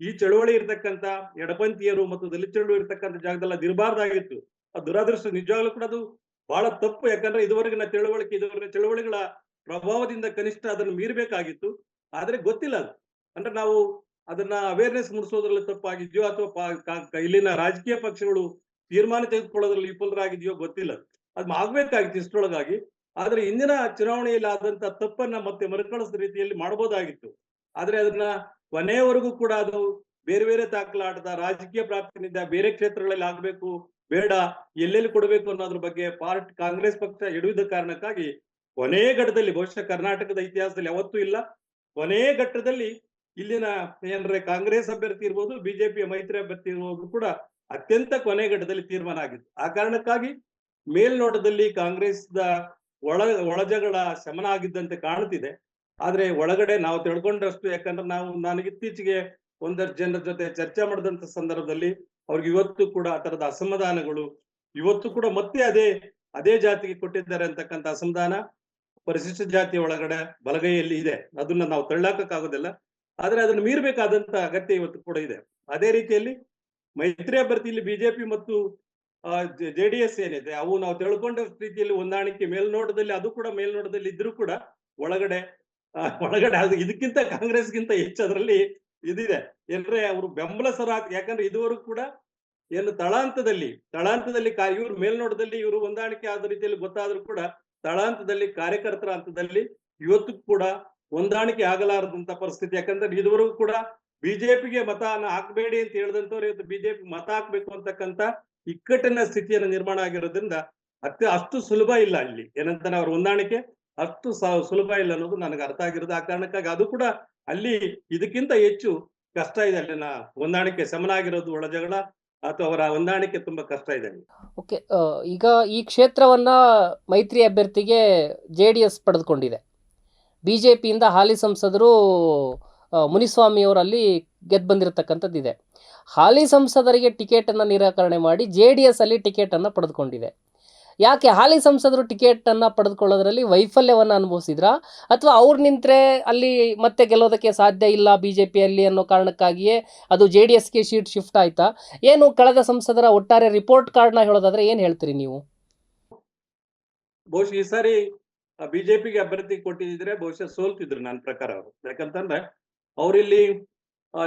ಈ ಚಳುವಳಿ ಇರತಕ್ಕಂತ ಎಡಪಂಥೀಯರು ಮತ್ತು ದಲಿತ ಚಳುವಳಿ ಇರ್ತಕ್ಕಂಥ ಜಾಗದಲ್ಲಿ ಅದು ಇರಬಾರ್ದಾಗಿತ್ತು. ಆ ದುರಾದೃಷ್ಟ. ನಿಜವಾಗ್ಲೂ ಕೂಡ ಅದು ಬಹಳ ತಪ್ಪು. ಯಾಕಂದ್ರೆ ಇದುವರೆಗಿನ ತಿಳುವಳಿಕೆ ಇದುವರೆಗಿನ ಚಳುವಳಿಗಳ ಪ್ರಭಾವದಿಂದ ಕನಿಷ್ಠ ಅದನ್ನು ಮೀರಬೇಕಾಗಿತ್ತು. ಆದ್ರೆ ಗೊತ್ತಿಲ್ಲ ಅದು. ಅಂದ್ರೆ ನಾವು ಅದನ್ನ ಅವೇರ್ನೆಸ್ ಮೂಡಿಸೋದ್ರಲ್ಲಿ ತಪ್ಪಾಗಿದ್ಯೋ ಅಥವಾ ಇಲ್ಲಿನ ರಾಜಕೀಯ ಪಕ್ಷಗಳು ತೀರ್ಮಾನ ತೆಗೆದುಕೊಳ್ಳೋದ್ರಲ್ಲಿ ವಿಫಲರಾಗಿದೆಯೋ ಗೊತ್ತಿಲ್ಲ. ಅದು ಆಗ್ಬೇಕಾಗಿತ್ತು ಇಷ್ಟರೊಳಗಾಗಿ. ಆದ್ರೆ ಇಂದಿನ ಚುನಾವಣೆಯಲ್ಲಿ ಆದಂತ ತಪ್ಪನ್ನ ಮತ್ತೆ ಮರುಕಳಿಸಿದ ರೀತಿಯಲ್ಲಿ ಮಾಡಬಹುದಾಗಿತ್ತು. ಆದ್ರೆ ಅದನ್ನ ಕೊನೆಯವರೆಗೂ ಕೂಡ ಅದು ಬೇರೆ ಬೇರೆ ತಾಕಲಾಟದ ರಾಜಕೀಯ ಪ್ರಾಪ್ತಿನಿಂದ ಬೇರೆ ಕ್ಷೇತ್ರಗಳಲ್ಲಿ ಆಗ್ಬೇಕು, ಬೇಡ, ಎಲ್ಲೆಲ್ಲಿ ಕೊಡಬೇಕು ಅನ್ನೋದ್ರ ಬಗ್ಗೆ ಪಾರ್ಟ್ ಕಾಂಗ್ರೆಸ್ ಪಕ್ಷ ಹಿಡಿದ ಕಾರಣಕ್ಕಾಗಿ ಕೊನೆ ಘಟ್ಟದಲ್ಲಿ, ಬಹುಶಃ ಕರ್ನಾಟಕದ ಇತಿಹಾಸದಲ್ಲಿ ಯಾವತ್ತೂ ಇಲ್ಲ, ಕೊನೆ ಘಟ್ಟದಲ್ಲಿ ಇಲ್ಲಿನ ಏನ್ರೆ ಕಾಂಗ್ರೆಸ್ ಅಭ್ಯರ್ಥಿ ಇರ್ಬೋದು ಬಿಜೆಪಿಯ ಮೈತ್ರಿ ಅಭ್ಯರ್ಥಿ ಇರ್ಬೋದು ಕೂಡ ಅತ್ಯಂತ ಕೊನೆ ಘಟ್ಟದಲ್ಲಿ ತೀರ್ಮಾನ ಆಗಿತ್ತು. ಆ ಕಾರಣಕ್ಕಾಗಿ ಮೇಲ್ನೋಟದಲ್ಲಿ ಕಾಂಗ್ರೆಸ್ದ ಒಳ ಒಳಜಗಳ ಶಮನ ಆಗಿದ್ದಂತೆ ಕಾಣ್ತಿದೆ. ಆದ್ರೆ ಒಳಗಡೆ ನಾವು ತಿಳ್ಕೊಂಡಷ್ಟು ಯಾಕಂದ್ರೆ ನಾವು ನನಗೆ ಇತ್ತೀಚೆಗೆ ಒಂದಷ್ಟು ಜನರ ಜೊತೆ ಚರ್ಚೆ ಮಾಡಿದಂತ ಸಂದರ್ಭದಲ್ಲಿ ಅವ್ರಿಗೆ ಇವತ್ತು ಕೂಡ ಆ ತರದ ಅಸಮಾಧಾನಗಳು, ಇವತ್ತು ಕೂಡ ಮತ್ತೆ ಅದೇ ಅದೇ ಜಾತಿಗೆ ಕೊಟ್ಟಿದ್ದಾರೆ ಅಂತಕ್ಕಂಥ ಅಸಮಾಧಾನ ಪರಿಶಿಷ್ಟ ಜಾತಿ ಒಳಗಡೆ ಬಲಗೈಯಲ್ಲಿ ಇದೆ. ಅದನ್ನ ನಾವು ತಳ್ಳಾಕಕ್ಕಾಗೋದಿಲ್ಲ. ಆದ್ರೆ ಅದನ್ನ ಮೀರ್ಬೇಕಾದಂತ ಅಗತ್ಯ ಇವತ್ತು ಕೂಡ ಇದೆ. ಅದೇ ರೀತಿಯಲ್ಲಿ ಮೈತ್ರಿ ಅಭ್ಯರ್ಥಿಯಲ್ಲಿ ಬಿಜೆಪಿ ಮತ್ತು ಜೆ ಡಿ ಎಸ್ ಏನಿದೆ, ಅವು ನಾವು ತಿಳ್ಕೊಂಡ ರೀತಿಯಲ್ಲಿ ಹೊಂದಾಣಿಕೆ ಮೇಲ್ನೋಟದಲ್ಲಿ, ಅದು ಕೂಡ ಮೇಲ್ನೋಟದಲ್ಲಿ ಇದ್ರೂ ಕೂಡ ಒಳಗಡೆ ಒಳಗಡೆ ಅದು ಇದಕ್ಕಿಂತ ಕಾಂಗ್ರೆಸ್ಗಿಂತ ಹೆಚ್ಚು ಅದರಲ್ಲಿ ಇದಿದೆ. ಏನ್ರೆ ಅವರು ಬೆಂಬಲಸರ ಯಾಕಂದ್ರೆ ಇದುವರೆಗೂ ಕೂಡ ಏನು ತಳಾಂತದಲ್ಲಿ ತಳಾಂತದಲ್ಲಿ ಇವರು ಮೇಲ್ನೋಟದಲ್ಲಿ ಇವರು ಹೊಂದಾಣಿಕೆ ಆದ ರೀತಿಯಲ್ಲಿ ಗೊತ್ತಾದ್ರೂ ಕೂಡ ತಳಾಂತದಲ್ಲಿ ಕಾರ್ಯಕರ್ತರ ಹಂತದಲ್ಲಿ ಇವತ್ತು ಕೂಡ ಹೊಂದಾಣಿಕೆ ಆಗಲಾರದಂತ ಪರಿಸ್ಥಿತಿ. ಯಾಕಂದ್ರೆ ಇದುವರೆಗೂ ಕೂಡ ಬಿಜೆಪಿಗೆ ಮತನ ಹಾಕ್ಬೇಡಿ ಅಂತ ಹೇಳಿದಂತವ್ರು ಇವತ್ತು ಬಿಜೆಪಿ ಮತ ಹಾಕ್ಬೇಕು ಅಂತಕ್ಕಂತ ಇಕ್ಕಟ್ಟಿನ ಸ್ಥಿತಿಯನ್ನು ನಿರ್ಮಾಣ ಆಗಿರೋದ್ರಿಂದ ಅತ್ಯ, ಅಷ್ಟು ಸುಲಭ ಇಲ್ಲ ಅಲ್ಲಿ ಏನಂತಾನೆ ಅವ್ರ ಹೊಂದಾಣಿಕೆ ಅಷ್ಟು ಸುಲಭ ಇಲ್ಲ ಅನ್ನೋದು ನನಗೆ ಅರ್ಥ ಆಗಿರೋದು. ಆ ಕಾರಣಕ್ಕಾಗಿ ಅದು ಕೂಡ ಅಲ್ಲಿ ಇದಕ್ಕಿಂತ ಹೆಚ್ಚು ಕಷ್ಟ ಇದೆ. ಅಲ್ಲಿನ ಹೊಂದಾಣಿಕೆ ಸಮನಾಗಿರೋದು ಒಳ ಜಗಳ ಅಥವಾ ಅವರ ಹೊಂದಾಣಿಕೆ ತುಂಬಾ ಕಷ್ಟ ಇದೆ ಅಲ್ಲಿ. ಓಕೆ ಈಗ ಈ ಕ್ಷೇತ್ರವನ್ನ ಮೈತ್ರಿ ಅಭ್ಯರ್ಥಿಗೆ ಜೆ ಡಿ ಎಸ್ ಪಡೆದುಕೊಂಡಿದೆ. ಬಿಜೆಪಿಯಿಂದ ಹಾಲಿ ಸಂಸದರು ಮುನಿಸ್ವಾಮಿಯವರಲ್ಲಿ ಗೆದ್ದು ಬಂದಿರತಕ್ಕಂಥದ್ದಿದೆ ಹಾಲಿ ಸಂಸದರಿಗೆ ಟಿಕೆಟನ್ನು ನಿರಾಕರಣೆ ಮಾಡಿ ಜೆ ಡಿ ಎಸ್ ಅಲ್ಲಿ ಟಿಕೆಟನ್ನು ಪಡೆದುಕೊಂಡಿದೆ. ಯಾಕೆ ಹಾಲಿ ಸಂಸದರು ಟಿಕೆಟನ್ನು ಪಡೆದುಕೊಳ್ಳೋದ್ರಲ್ಲಿ ವೈಫಲ್ಯವನ್ನು ಅನುಭವಿಸಿದ್ರ? ಅಥವಾ ಅವ್ರು ನಿಂತರೆ ಅಲ್ಲಿ ಮತ್ತೆ ಗೆಲ್ಲೋದಕ್ಕೆ ಸಾಧ್ಯ ಇಲ್ಲ ಬಿ ಜೆ ಅನ್ನೋ ಕಾರಣಕ್ಕಾಗಿಯೇ ಅದು ಜೆ ಡಿ ಎಸ್ಗೆ ಶೀಟ್ ಶಿಫ್ಟ್ ಆಯ್ತಾ? ಏನು ಕಳೆದ ಸಂಸದರ ಒಟ್ಟಾರೆ ರಿಪೋರ್ಟ್ ಕಾರ್ಡ್ನ ಹೇಳೋದಾದ್ರೆ ಏನು ಹೇಳ್ತೀರಿ ನೀವು? ಬಹುಶಃ ಈ ಸಾರಿ ಬಿಜೆಪಿಗೆ ಅಭ್ಯರ್ಥಿ ಕೊಟ್ಟಿದ್ರೆ ಬಹುಶಃ ಸೋಲ್ತಿದ್ರು ನನ್ನ ಪ್ರಕಾರ ಅವರು. ಯಾಕಂತಂದ್ರೆ ಅವರಿಲ್ಲಿ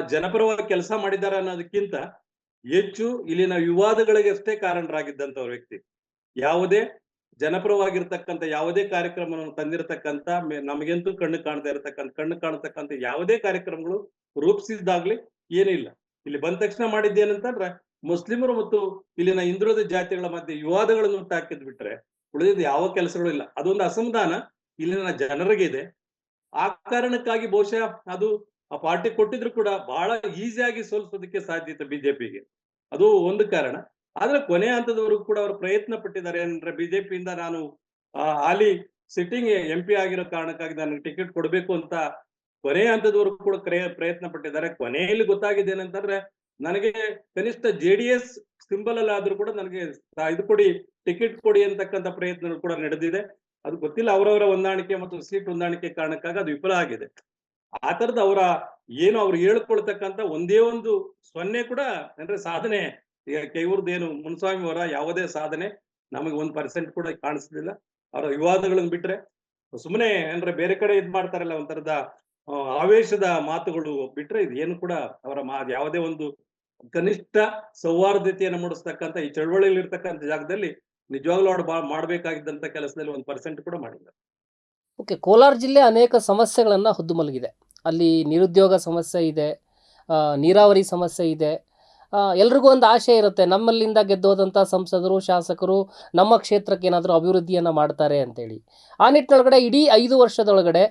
ಜನಪರವಾಗಿ ಕೆಲಸ ಮಾಡಿದ್ದಾರೆ ಅನ್ನೋದಕ್ಕಿಂತ ಹೆಚ್ಚು ಇಲ್ಲಿನ ವಿವಾದಗಳಿಗೆ ಅಷ್ಟೇ ಕಾರಣರಾಗಿದ್ದಂತ ವ್ಯಕ್ತಿ. ಯಾವುದೇ ಜನಪರವಾಗಿರ್ತಕ್ಕಂಥ, ಯಾವುದೇ ಕಾರ್ಯಕ್ರಮವನ್ನು ತಂದಿರತಕ್ಕಂತ ನಮಗೆಂತೂ ಕಣ್ಣು ಕಾಣ್ತಾ ಇರತಕ್ಕಂತ ಕಣ್ಣು ಕಾಣತಕ್ಕಂತ ಯಾವುದೇ ಕಾರ್ಯಕ್ರಮಗಳು ರೂಪಿಸಿದ್ದಾಗ್ಲಿ ಏನಿಲ್ಲ ಇಲ್ಲಿ. ಬಂದ ತಕ್ಷಣ ಮಾಡಿದ್ದೇನಂತಂದ್ರೆ, ಮುಸ್ಲಿಮರು ಮತ್ತು ಇಲ್ಲಿನ ಹಿಂದುಳಿದ ಜಾತಿಗಳ ಮಧ್ಯೆ ವಿವಾದಗಳನ್ನು ಹುಟ್ಟಾಕಿದ್ ಬಿಟ್ರೆ ಉಳಿದಿದ್ದು ಯಾವ ಕೆಲಸಗಳು ಇಲ್ಲ. ಅದೊಂದು ಅಸಮಾಧಾನ ಇಲ್ಲಿನ ಜನರಿಗೆ ಇದೆ ಆ ಕಾರಣಕ್ಕಾಗಿ ಬಹುಶಃ ಅದು ಆ ಪಾರ್ಟಿ ಕೊಟ್ಟಿದ್ರು ಕೂಡ ಬಹಳ ಈಸಿಯಾಗಿ ಸೋಲಿಸೋದಕ್ಕೆ ಸಾಧ್ಯತೆ ಬಿಜೆಪಿಗೆ. ಅದು ಒಂದು ಕಾರಣ. ಆದ್ರೆ ಕೊನೆ ಹಂತದವರೆಗೂ ಕೂಡ ಅವರು ಪ್ರಯತ್ನ ಪಟ್ಟಿದ್ದಾರೆ. ಏನಂದ್ರೆ ಬಿಜೆಪಿಯಿಂದ ನಾನು ಹಾಲಿ ಸಿಟ್ಟಿಂಗ್ ಎಂ ಪಿ ಆಗಿರೋ ಕಾರಣಕ್ಕಾಗಿ ನನಗೆ ಟಿಕೆಟ್ ಕೊಡಬೇಕು ಅಂತ ಕೊನೆ ಹಂತದವರೆಗೂ ಕೂಡ ಪ್ರಯತ್ನ ಪಟ್ಟಿದ್ದಾರೆ. ಕೊನೆಯಲ್ಲಿ ಗೊತ್ತಾಗಿದೆ ಏನಂತಂದ್ರೆ, ನನಗೆ ಕನಿಷ್ಠ ಜೆ ಡಿ ಎಸ್ ಸಿಂಬಲ್ ಅಲ್ಲಿ ಆದ್ರೂ ಕೂಡ ನನಗೆ ಇದು ಕೊಡಿ ಟಿಕೆಟ್ ಕೊಡಿ ಅಂತಕ್ಕಂಥ ಪ್ರಯತ್ನಗಳು ಕೂಡ ನಡೆದಿದೆ. ಅದು ಗೊತ್ತಿಲ್ಲ, ಅವರವರ ಹೊಂದಾಣಿಕೆ ಮತ್ತು ಸೀಟ್ ಹೊಂದಾಣಿಕೆ ಕಾರಣಕ್ಕಾಗಿ ಅದು ವಿಫಲ ಆಗಿದೆ. ಆ ತರದ ಅವರ ಏನು ಅವ್ರು ಹೇಳ್ಕೊಳ್ತಕ್ಕಂಥ ಒಂದೇ ಒಂದು ಸೊನ್ನೆ ಕೂಡ ಅಂದ್ರೆ ಸಾಧನೆ ಈಗ ಇವ್ರದ್ದೇನು ಮುನ್ಸ್ವಾಮಿ ಅವರ ಯಾವುದೇ ಸಾಧನೆ ನಮಗೆ ಒಂದ್ ಪರ್ಸೆಂಟ್ ಕೂಡ ಕಾಣಿಸ್ಲಿಲ್ಲ ಅವರ ವಿವಾದಗಳನ್ನ ಬಿಟ್ರೆ ಸುಮ್ಮನೆ ಅಂದ್ರೆ ಬೇರೆ ಕಡೆ ಇದ್ ಮಾಡ್ತಾರಲ್ಲ ಒಂಥರದ ಆವೇಶದ ಮಾತುಗಳು ಬಿಟ್ರೆ ಇದು ಏನು ಕೂಡ ಅವರ ಮಾ ಯಾವುದೇ ಒಂದು ಕನಿಷ್ಠ ಸೌಹಾರ್ದತೆಯನ್ನು ಮೂಡಿಸ್ತಕ್ಕಂಥ, ಈ ಚಳವಳಿಯಲ್ಲಿ ಇರ್ತಕ್ಕಂಥ ಜಾಗದಲ್ಲಿ ನಿಜವಾಗ್ಲೂ ಅವ್ರು ಬಾ ಮಾಡ್ಬೇಕಾಗಿದ್ದಂತ ಕೆಲಸದಲ್ಲಿ ಒಂದು ಪರ್ಸೆಂಟ್ ಕೂಡ ಮಾಡಿಲ್ಲ. ಓಕೆ ಕೋಲಾರ ಜಿಲ್ಲೆ ಅನೇಕ ಸಮಸ್ಯೆಗಳನ್ನು ಹೊದ್ದು ಮಲಗಿದೆ. ಅಲ್ಲಿ ನಿರುದ್ಯೋಗ ಸಮಸ್ಯೆ ಇದೆ ನೀರಾವರಿ ಸಮಸ್ಯೆ ಇದೆ ಎಲ್ರಿಗೂ ಒಂದು ಆಶೆ ಇರುತ್ತೆ. ನಮ್ಮಲ್ಲಿಂದ ಗೆದ್ದೋದಂಥ ಸಂಸದರು, ಶಾಸಕರು ನಮ್ಮ ಕ್ಷೇತ್ರಕ್ಕೆ ಏನಾದರೂ ಅಭಿವೃದ್ಧಿಯನ್ನು ಮಾಡ್ತಾರೆ ಅಂತೇಳಿ. ಆ ನಿಟ್ಟಿನೊಳಗಡೆ ಇಡೀ ಐದು ವರ್ಷದೊಳಗಡೆ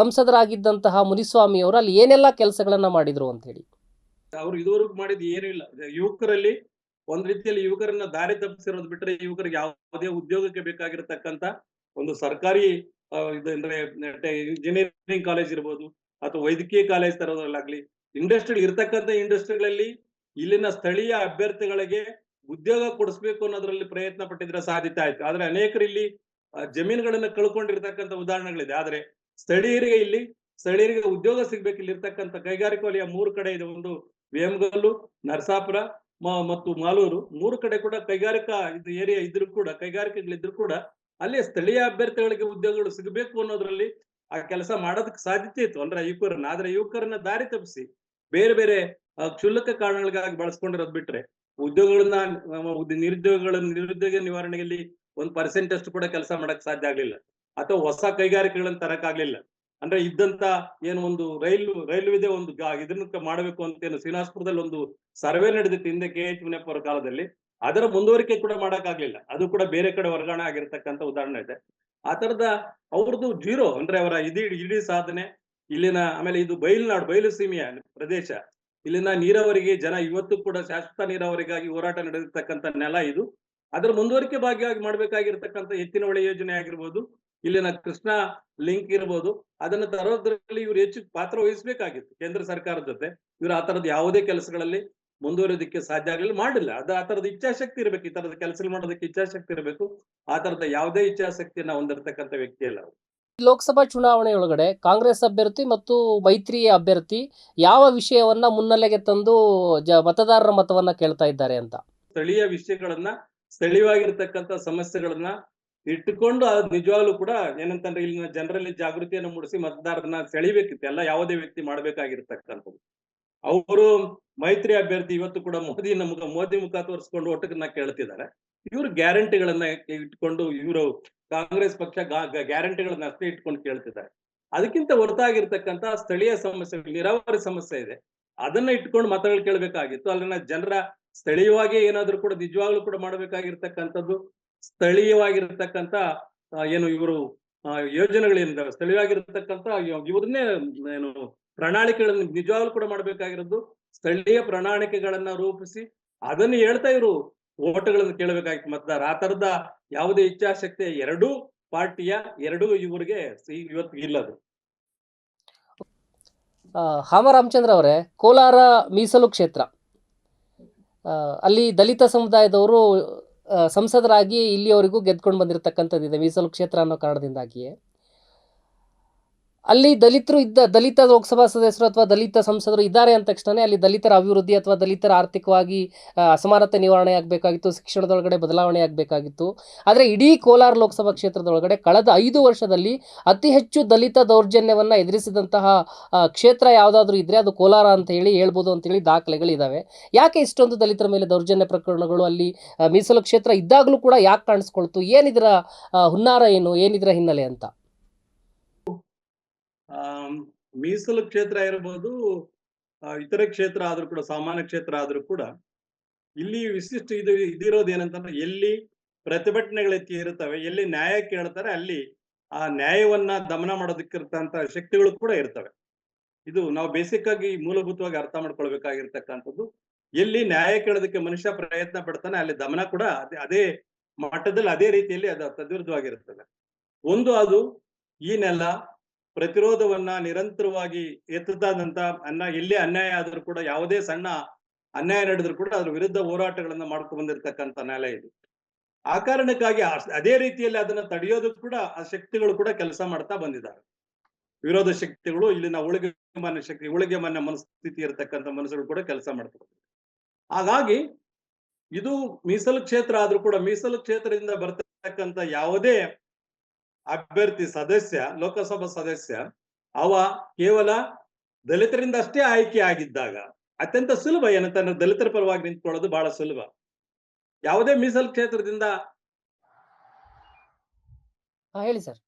ಸಂಸದರಾಗಿದ್ದಂತಹ ಮುನಿಸ್ವಾಮಿಯವರು ಅಲ್ಲಿ ಏನೆಲ್ಲ ಕೆಲಸಗಳನ್ನು ಮಾಡಿದರು ಅಂತೇಳಿ. ಅವರು ಇದುವರೆಗೂ ಮಾಡಿದ ಏನೂ ಇಲ್ಲ. ಯುವಕರಲ್ಲಿ ಒಂದ್ ರೀತಿಯಲ್ಲಿ ಯುವಕರನ್ನ ದಾರಿ ತಪ್ಪಿಸಿರೋದು ಬಿಟ್ರೆ ಯುವಕರಿಗೆ ಯಾವುದೇ ಉದ್ಯೋಗಕ್ಕೆ ಬೇಕಾಗಿರತಕ್ಕಂತ ಒಂದು ಸರ್ಕಾರಿ ಇಂಜಿನಿಯರಿಂಗ್ ಕಾಲೇಜ್ ಇರ್ಬೋದು ಅಥವಾ ವೈದ್ಯಕೀಯ ಕಾಲೇಜ್ ತರೋದ್ರಲ್ಲಾಗ್ಲಿ ಇಂಡಸ್ಟ್ರಿ ಇರ್ತಕ್ಕಂಥ ಇಂಡಸ್ಟ್ರಿಗಳಲ್ಲಿ ಇಲ್ಲಿನ ಸ್ಥಳೀಯ ಅಭ್ಯರ್ಥಿಗಳಿಗೆ ಉದ್ಯೋಗ ಕೊಡಿಸ್ಬೇಕು ಅನ್ನೋದ್ರಲ್ಲಿ ಪ್ರಯತ್ನ ಪಟ್ಟಿದ್ರೆ ಸಾಧ್ಯತೆ ಆಯ್ತು. ಆದ್ರೆ ಅನೇಕರು ಇಲ್ಲಿ ಜಮೀನುಗಳನ್ನ ಕಳ್ಕೊಂಡಿರ್ತಕ್ಕಂಥ ಉದಾಹರಣೆಗಳಿದೆ. ಆದ್ರೆ ಸ್ಥಳೀಯರಿಗೆ ಇಲ್ಲಿ, ಸ್ಥಳೀಯರಿಗೆ ಉದ್ಯೋಗ ಸಿಗ್ಬೇಕು. ಇಲ್ಲಿ ಇರ್ತಕ್ಕಂಥ ಕೈಗಾರಿಕಾ ವಲಯ ಮೂರು ಕಡೆ ಇದೆ. ಒಂದು ವೇಮಗಲ್ಲು, ನರಸಾಪುರ ಮತ್ತು ಮಾಲೂರು. ಮೂರು ಕಡೆ ಕೂಡ ಕೈಗಾರಿಕಾ ಇದು ಏರಿಯಾ ಇದ್ರೂ ಕೂಡ, ಕೈಗಾರಿಕೆಗಳಿದ್ರು ಕೂಡ ಅಲ್ಲಿ ಸ್ಥಳೀಯ ಅಭ್ಯರ್ಥಿಗಳಿಗೆ ಉದ್ಯೋಗಗಳು ಸಿಗಬೇಕು ಅನ್ನೋದ್ರಲ್ಲಿ ಆ ಕೆಲಸ ಮಾಡೋದಕ್ಕೆ ಸಾಧ್ಯತೆ ಇತ್ತು. ಅಂದ್ರೆ ಯುವಕರನ್ನ, ಆದ್ರೆ ಯುವಕರನ್ನ ದಾರಿ ತಪ್ಪಿಸಿ. ಬೇರೆ ಬೇರೆ ಕ್ಷುಲ್ಲಕ ಕಾರಣಗಳಿಗಾಗಿ ಬಳಸ್ಕೊಂಡಿರೋದ್ ಬಿಟ್ರೆ ಉದ್ಯೋಗಗಳನ್ನ ನಿರುದ್ಯೋಗಗಳ, ನಿರುದ್ಯೋಗ ನಿವಾರಣೆಯಲ್ಲಿ ಒಂದ್ ಪರ್ಸೆಂಟ್ ಅಷ್ಟು ಕೂಡ ಕೆಲಸ ಮಾಡಕ್ ಸಾಧ್ಯ ಆಗ್ಲಿಲ್ಲ. ಅಥವಾ ಹೊಸ ಕೈಗಾರಿಕೆಗಳನ್ನ ತರಕ್ ಆಗ್ಲಿಲ್ಲ. ಅಂದ್ರೆ ಇದ್ದಂತ ಏನು ಒಂದು ರೈಲು, ರೈಲ್ವೆದೇ ಒಂದು ಇದನ್ನ ಮಾಡಬೇಕು ಅಂತ ಏನು ಶ್ರೀನಿವಾಸಪುರದಲ್ಲಿ ಒಂದು ಸರ್ವೆ ನಡೆದಿತ್ತು ಹಿಂದೆ ಕೆ ಎಚ್ ಮುನಿಯಪ್ಪ ಕಾಲದಲ್ಲಿ. ಅದರ ಮುಂದುವರಿಕೆ ಕೂಡ ಮಾಡಕ್ಕಾಗ್ಲಿಲ್ಲ ಅದು ಕೂಡ ಬೇರೆ ಕಡೆ ವರ್ಗಾವಣೆ ಆಗಿರ್ತಕ್ಕಂಥ ಉದಾಹರಣೆ ಇದೆ. ಆ ತರದ ಅವ್ರದ್ದು ಜೀರೋ ಅಂದ್ರೆ ಅವರ ಇಡೀ ಸಾಧನೆ ಇಲ್ಲಿನ, ಆಮೇಲೆ ಇದು ಬಯಲುನಾಡು, ಬಯಲು ಸೀಮೆಯ ಪ್ರದೇಶ. ಇಲ್ಲಿನ ನೀರಾವರಿಗೆ ಜನ ಇವತ್ತು ಕೂಡ ಶಾಶ್ವತ ನೀರಾವರಿಗಾಗಿ ಹೋರಾಟ ನಡೆದಿರ್ತಕ್ಕಂಥ ನೆಲ ಇದು. ಅದರ ಮುಂದುವರಿಕೆ ಭಾಗಿಯಾಗಿ ಮಾಡಬೇಕಾಗಿರ್ತಕ್ಕಂಥ ಎತ್ತಿನ ಹೊಳೆ ಯೋಜನೆ ಆಗಿರ್ಬೋದು, ಇಲ್ಲಿನ ಕೃಷ್ಣ ಲಿಂಕ್ ಇರ್ಬೋದು, ಅದನ್ನ ತರೋದ್ರಲ್ಲಿ ಇವ್ರು ಹೆಚ್ಚು ಪಾತ್ರ ವಹಿಸಬೇಕಾಗಿತ್ತು ಕೇಂದ್ರ ಸರ್ಕಾರದ ಜೊತೆ. ಇವ್ರು ಆ ತರದ ಯಾವುದೇ ಕೆಲಸಗಳಲ್ಲಿ ಮುಂದುವರಿಯೋದಕ್ಕೆ ಸಾಧ್ಯ ಆಗಲಿಲ್ಲ, ಮಾಡಿಲ್ಲ. ಅದು ಆ ತರದ ಇಚ್ಛಾಶಕ್ತಿ ಇರಬೇಕು, ಈ ತರದ ಕೆಲಸ ಮಾಡೋದಕ್ಕೆ ಇಚ್ಛಾಶಕ್ತಿ ಇರಬೇಕು. ಆ ತರದ ಯಾವುದೇ ಇಚ್ಛಾಶಕ್ತಿಯನ್ನ ಹೊಂದಿರತಕ್ಕಂಥ ವ್ಯಕ್ತಿ ಅಲ್ಲ ಅವ್ರು. ಲೋಕಸಭಾ ಚುನಾವಣೆಯೊಳಗಡೆ ಕಾಂಗ್ರೆಸ್ ಅಭ್ಯರ್ಥಿ ಮತ್ತು ಮೈತ್ರಿ ಅಭ್ಯರ್ಥಿ ಯಾವ ವಿಷಯವನ್ನ ಮುನ್ನೆಲೆಗೆ ತಂದು ಮತದಾರರ ಮತವನ್ನ ಕೇಳ್ತಾ ಇದ್ದಾರೆ ಅಂತ? ಸ್ಥಳೀಯ ವಿಷಯಗಳನ್ನ ಸ್ಥಳೀಯವಾಗಿರ್ತಕ್ಕಂತ ಸಮಸ್ಯೆಗಳನ್ನ ಇಟ್ಟುಕೊಂಡು ಅದು ನಿಜವಾಗ್ಲೂ ಕೂಡ ಏನಂತಂದ್ರೆ ಇಲ್ಲಿನ ಜನರಲ್ಲಿ ಜಾಗೃತಿಯನ್ನು ಮೂಡಿಸಿ ಮತದಾರರನ್ನ ಸೆಳಿಬೇಕಿತ್ತು ಎಲ್ಲ ಯಾವುದೇ ವ್ಯಕ್ತಿ ಮಾಡ್ಬೇಕಾಗಿರ್ತಕ್ಕಂಥದ್ದು. ಅವರು ಮೈತ್ರಿ ಅಭ್ಯರ್ಥಿ ಇವತ್ತು ಕೂಡ ಮೋದಿ ಮುಖ ಮೋದಿ ಮುಖ ತೋರಿಸ್ಕೊಂಡು ಒಟ್ಟಕನ್ನ ಕೇಳ್ತಿದ್ದಾರೆ. ಇವರು ಗ್ಯಾರಂಟಿಗಳನ್ನ ಇಟ್ಕೊಂಡು ಇವರು ಕಾಂಗ್ರೆಸ್ ಪಕ್ಷ ಗ್ಯಾರಂಟಿಗಳನ್ನ ಅಷ್ಟೇ ಇಟ್ಕೊಂಡು ಕೇಳ್ತಿದ್ದಾರೆ. ಅದಕ್ಕಿಂತ ಹೊರತಾಗಿರ್ತಕ್ಕಂತಹ ಸ್ಥಳೀಯ ಸಮಸ್ಯೆ ನೀರಾವರಿ ಸಮಸ್ಯೆ ಇದೆ. ಅದನ್ನ ಇಟ್ಕೊಂಡು ಮತಗಳು ಕೇಳಬೇಕಾಗಿತ್ತು. ಅಲ್ಲಿನ ಜನರ ಸ್ಥಳೀಯವಾಗಿ ಏನಾದ್ರೂ ಕೂಡ ನಿಜವಾಗ್ಲೂ ಕೂಡ ಮಾಡಬೇಕಾಗಿರ್ತಕ್ಕಂಥದ್ದು ಸ್ಥಳೀಯವಾಗಿರ್ತಕ್ಕಂಥ ಆ, ಏನು ಇವರು ಯೋಜನೆಗಳೇನಿದಾವೆ ಸ್ಥಳೀಯವಾಗಿರ್ತಕ್ಕಂಥ ಇವ್- ಇವ್ರನ್ನೇ ಏನು ಪ್ರಣಾಳಿಕೆಗಳನ್ನು ನಿಜವಾಗ್ಲೂ ಕೂಡ ಮಾಡಬೇಕಾಗಿರೋದು ಸ್ಥಳೀಯ ಪ್ರಣಾಳಿಕೆಗಳನ್ನ ರೂಪಿಸಿ ಅದನ್ನು ಹೇಳ್ತಾ ಇವರು ಓಟ್ಗಳನ್ನು ಕೇಳಬೇಕಾಗಿತ್ತು ಮತದಾರ. ಆ ತರದ ಯಾವುದೇ ಇಚ್ಛಾಶಕ್ತಿ ಎರಡೂ ಪಾರ್ಟಿಯ ಎರಡೂ ಇವರಿಗೆ ಇವತ್ತು ಇಲ್ಲದು. ಹಾಮ ರಾಮಚಂದ್ರ ಅವರೇ, ಕೋಲಾರ ಮೀಸಲು ಕ್ಷೇತ್ರ. ಅಲ್ಲಿ ದಲಿತ ಸಮುದಾಯದವರು ಸಂಸದರಾಗಿ ಇಲ್ಲಿಯವರೆಗೂ ಗೆದ್ಕೊಂಡು ಬಂದಿರತಕ್ಕಂಥದ್ದಿದೆ ಮೀಸಲು ಕ್ಷೇತ್ರ ಅನ್ನೋ ಕಾರಣದಿಂದಾಗಿಯೇ. ಅಲ್ಲಿ ದಲಿತರು ಇದ್ದ, ದಲಿತ ಲೋಕಸಭಾ ಸದಸ್ಯರು ಅಥವಾ ದಲಿತ ಸಂಸದರು ಇದ್ದಾರೆ ಅಂದ ತಕ್ಷಣ ಅಲ್ಲಿ ದಲಿತರ ಅಭಿವೃದ್ಧಿ ಅಥವಾ ದಲಿತರ ಆರ್ಥಿಕವಾಗಿ ಅಸಮಾನತೆ ನಿವಾರಣೆ ಆಗಬೇಕಾಗಿತ್ತು, ಶಿಕ್ಷಣದೊಳಗಡೆ ಬದಲಾವಣೆ ಆಗಬೇಕಾಗಿತ್ತು. ಆದರೆ ಇಡೀ ಕೋಲಾರ ಲೋಕಸಭಾ ಕ್ಷೇತ್ರದೊಳಗಡೆ ಕಳೆದ ಐದು ವರ್ಷದಲ್ಲಿ ಅತಿ ಹೆಚ್ಚು ದಲಿತ ದೌರ್ಜನ್ಯವನ್ನು ಎದುರಿಸಿದಂತಹ ಕ್ಷೇತ್ರ ಯಾವುದಾದ್ರೂ ಇದ್ರೆ ಅದು ಕೋಲಾರ ಅಂತ ಹೇಳಿ ಹೇಳ್ಬೋದು ಅಂತೇಳಿ ದಾಖಲೆಗಳಿದ್ದಾವೆ ಯಾಕೆ ಇಷ್ಟೊಂದು ದಲಿತರ ಮೇಲೆ ದೌರ್ಜನ್ಯ ಪ್ರಕರಣಗಳು ಅಲ್ಲಿ ಮೀಸಲು ಕ್ಷೇತ್ರ ಇದ್ದಾಗಲೂ ಕೂಡ ಯಾಕೆ ಕಾಣಿಸ್ಕೊಳ್ತು? ಏನಿದರ ಹುನ್ನಾರ ಏನು? ಏನಿದರ ಹಿನ್ನೆಲೆ ಅಂತ. ಮೀಸಲು ಕ್ಷೇತ್ರ ಇರಬಹುದು ಇತರ ಕ್ಷೇತ್ರ ಆದ್ರೂ ಕೂಡ, ಸಾಮಾನ್ಯ ಕ್ಷೇತ್ರ ಆದ್ರೂ ಕೂಡ, ಇಲ್ಲಿ ವಿಶಿಷ್ಟ ಇದು ಇದಿರೋದು ಏನಂತಂದ್ರೆ, ಎಲ್ಲಿ ಪ್ರತಿಭಟನೆಗಳು ಎತ್ತಿ ಇರುತ್ತವೆ, ಎಲ್ಲಿ ನ್ಯಾಯ ಕೇಳ್ತಾರೆ, ಅಲ್ಲಿ ಆ ನ್ಯಾಯವನ್ನ ದಮನ ಮಾಡೋದಕ್ಕಿರ್ತಂತ ಶಕ್ತಿಗಳು ಕೂಡ ಇರ್ತವೆ. ಇದು ನಾವು ಬೇಸಿಕ್ ಆಗಿ ಮೂಲಭೂತವಾಗಿ ಅರ್ಥ ಮಾಡ್ಕೊಳ್ಬೇಕಾಗಿರ್ತಕ್ಕಂಥದ್ದು. ಎಲ್ಲಿ ನ್ಯಾಯ ಕೇಳೋದಕ್ಕೆ ಮನುಷ್ಯ ಪ್ರಯತ್ನ ಪಡ್ತಾನೆ, ಅಲ್ಲಿ ದಮನ ಕೂಡ ಅದೇ ಅದೇ ಮಟ್ಟದಲ್ಲಿ ಅದೇ ರೀತಿಯಲ್ಲಿ ಅದು ತದ್ವಿರುದ್ಧವಾಗಿರುತ್ತದೆ ಒಂದು ಅದು, ಈ ನೆಲ ಪ್ರತಿರೋಧವನ್ನ ನಿರಂತರವಾಗಿ ಎತ್ತದಾದಂತ ಅನ್ನ, ಎಲ್ಲೇ ಅನ್ಯಾಯ ಆದ್ರೂ ಕೂಡ, ಯಾವುದೇ ಸಣ್ಣ ಅನ್ಯಾಯ ನಡೆದ್ರು ಕೂಡ ಅದ್ರ ವಿರುದ್ಧ ಹೋರಾಟಗಳನ್ನ ಮಾಡ್ಕೊಂಡು ಬಂದಿರತಕ್ಕಂತ ನ್ಯಾಯಾಲಯ ಇದು. ಆ ಕಾರಣಕ್ಕಾಗಿ ಅದೇ ರೀತಿಯಲ್ಲಿ ಅದನ್ನ ತಡೆಯೋದಕ್ಕೂ ಕೂಡ, ಆ ಶಕ್ತಿಗಳು ಕೂಡ ಕೆಲಸ ಮಾಡ್ತಾ ಬಂದಿದ್ದಾರೆ. ವಿರೋಧ ಶಕ್ತಿಗಳು, ಇಲ್ಲಿನ ಉಳಿಗೆ ಮಾನ್ಯ ಶಕ್ತಿ, ಉಳಿಗೆ ಮನಸ್ಥಿತಿ ಇರತಕ್ಕಂತ ಮನಸ್ಸುಗಳು ಕೂಡ ಕೆಲಸ ಮಾಡ್ತಾರೆ ಹಾಗಾಗಿ, ಇದು ಮೀಸಲು ಕ್ಷೇತ್ರ ಆದ್ರೂ ಕೂಡ, ಮೀಸಲು ಕ್ಷೇತ್ರದಿಂದ ಬರ್ತಕ್ಕಂಥ ಯಾವುದೇ ಅಭ್ಯರ್ಥಿ ಸದಸ್ಯ ಲೋಕಸಭಾ ಸದಸ್ಯ ಅವ ಕೇವಲ ದಲಿತರಿಂದ ಅಷ್ಟೇ ಆಯ್ಕೆ ಆಗಿದ್ದಾಗ ಅತ್ಯಂತ ಸುಲಭ ಏನಂತಂದ್ರೆ ದಲಿತರ ಪರವಾಗಿ ನಿಂತ್ಕೊಳ್ಳೋದು ಬಹಳ ಸುಲಭ. ಯಾವುದೇ ಮೀಸಲು ಕ್ಷೇತ್ರದಿಂದ ಹೇಳಿ ಸರ್.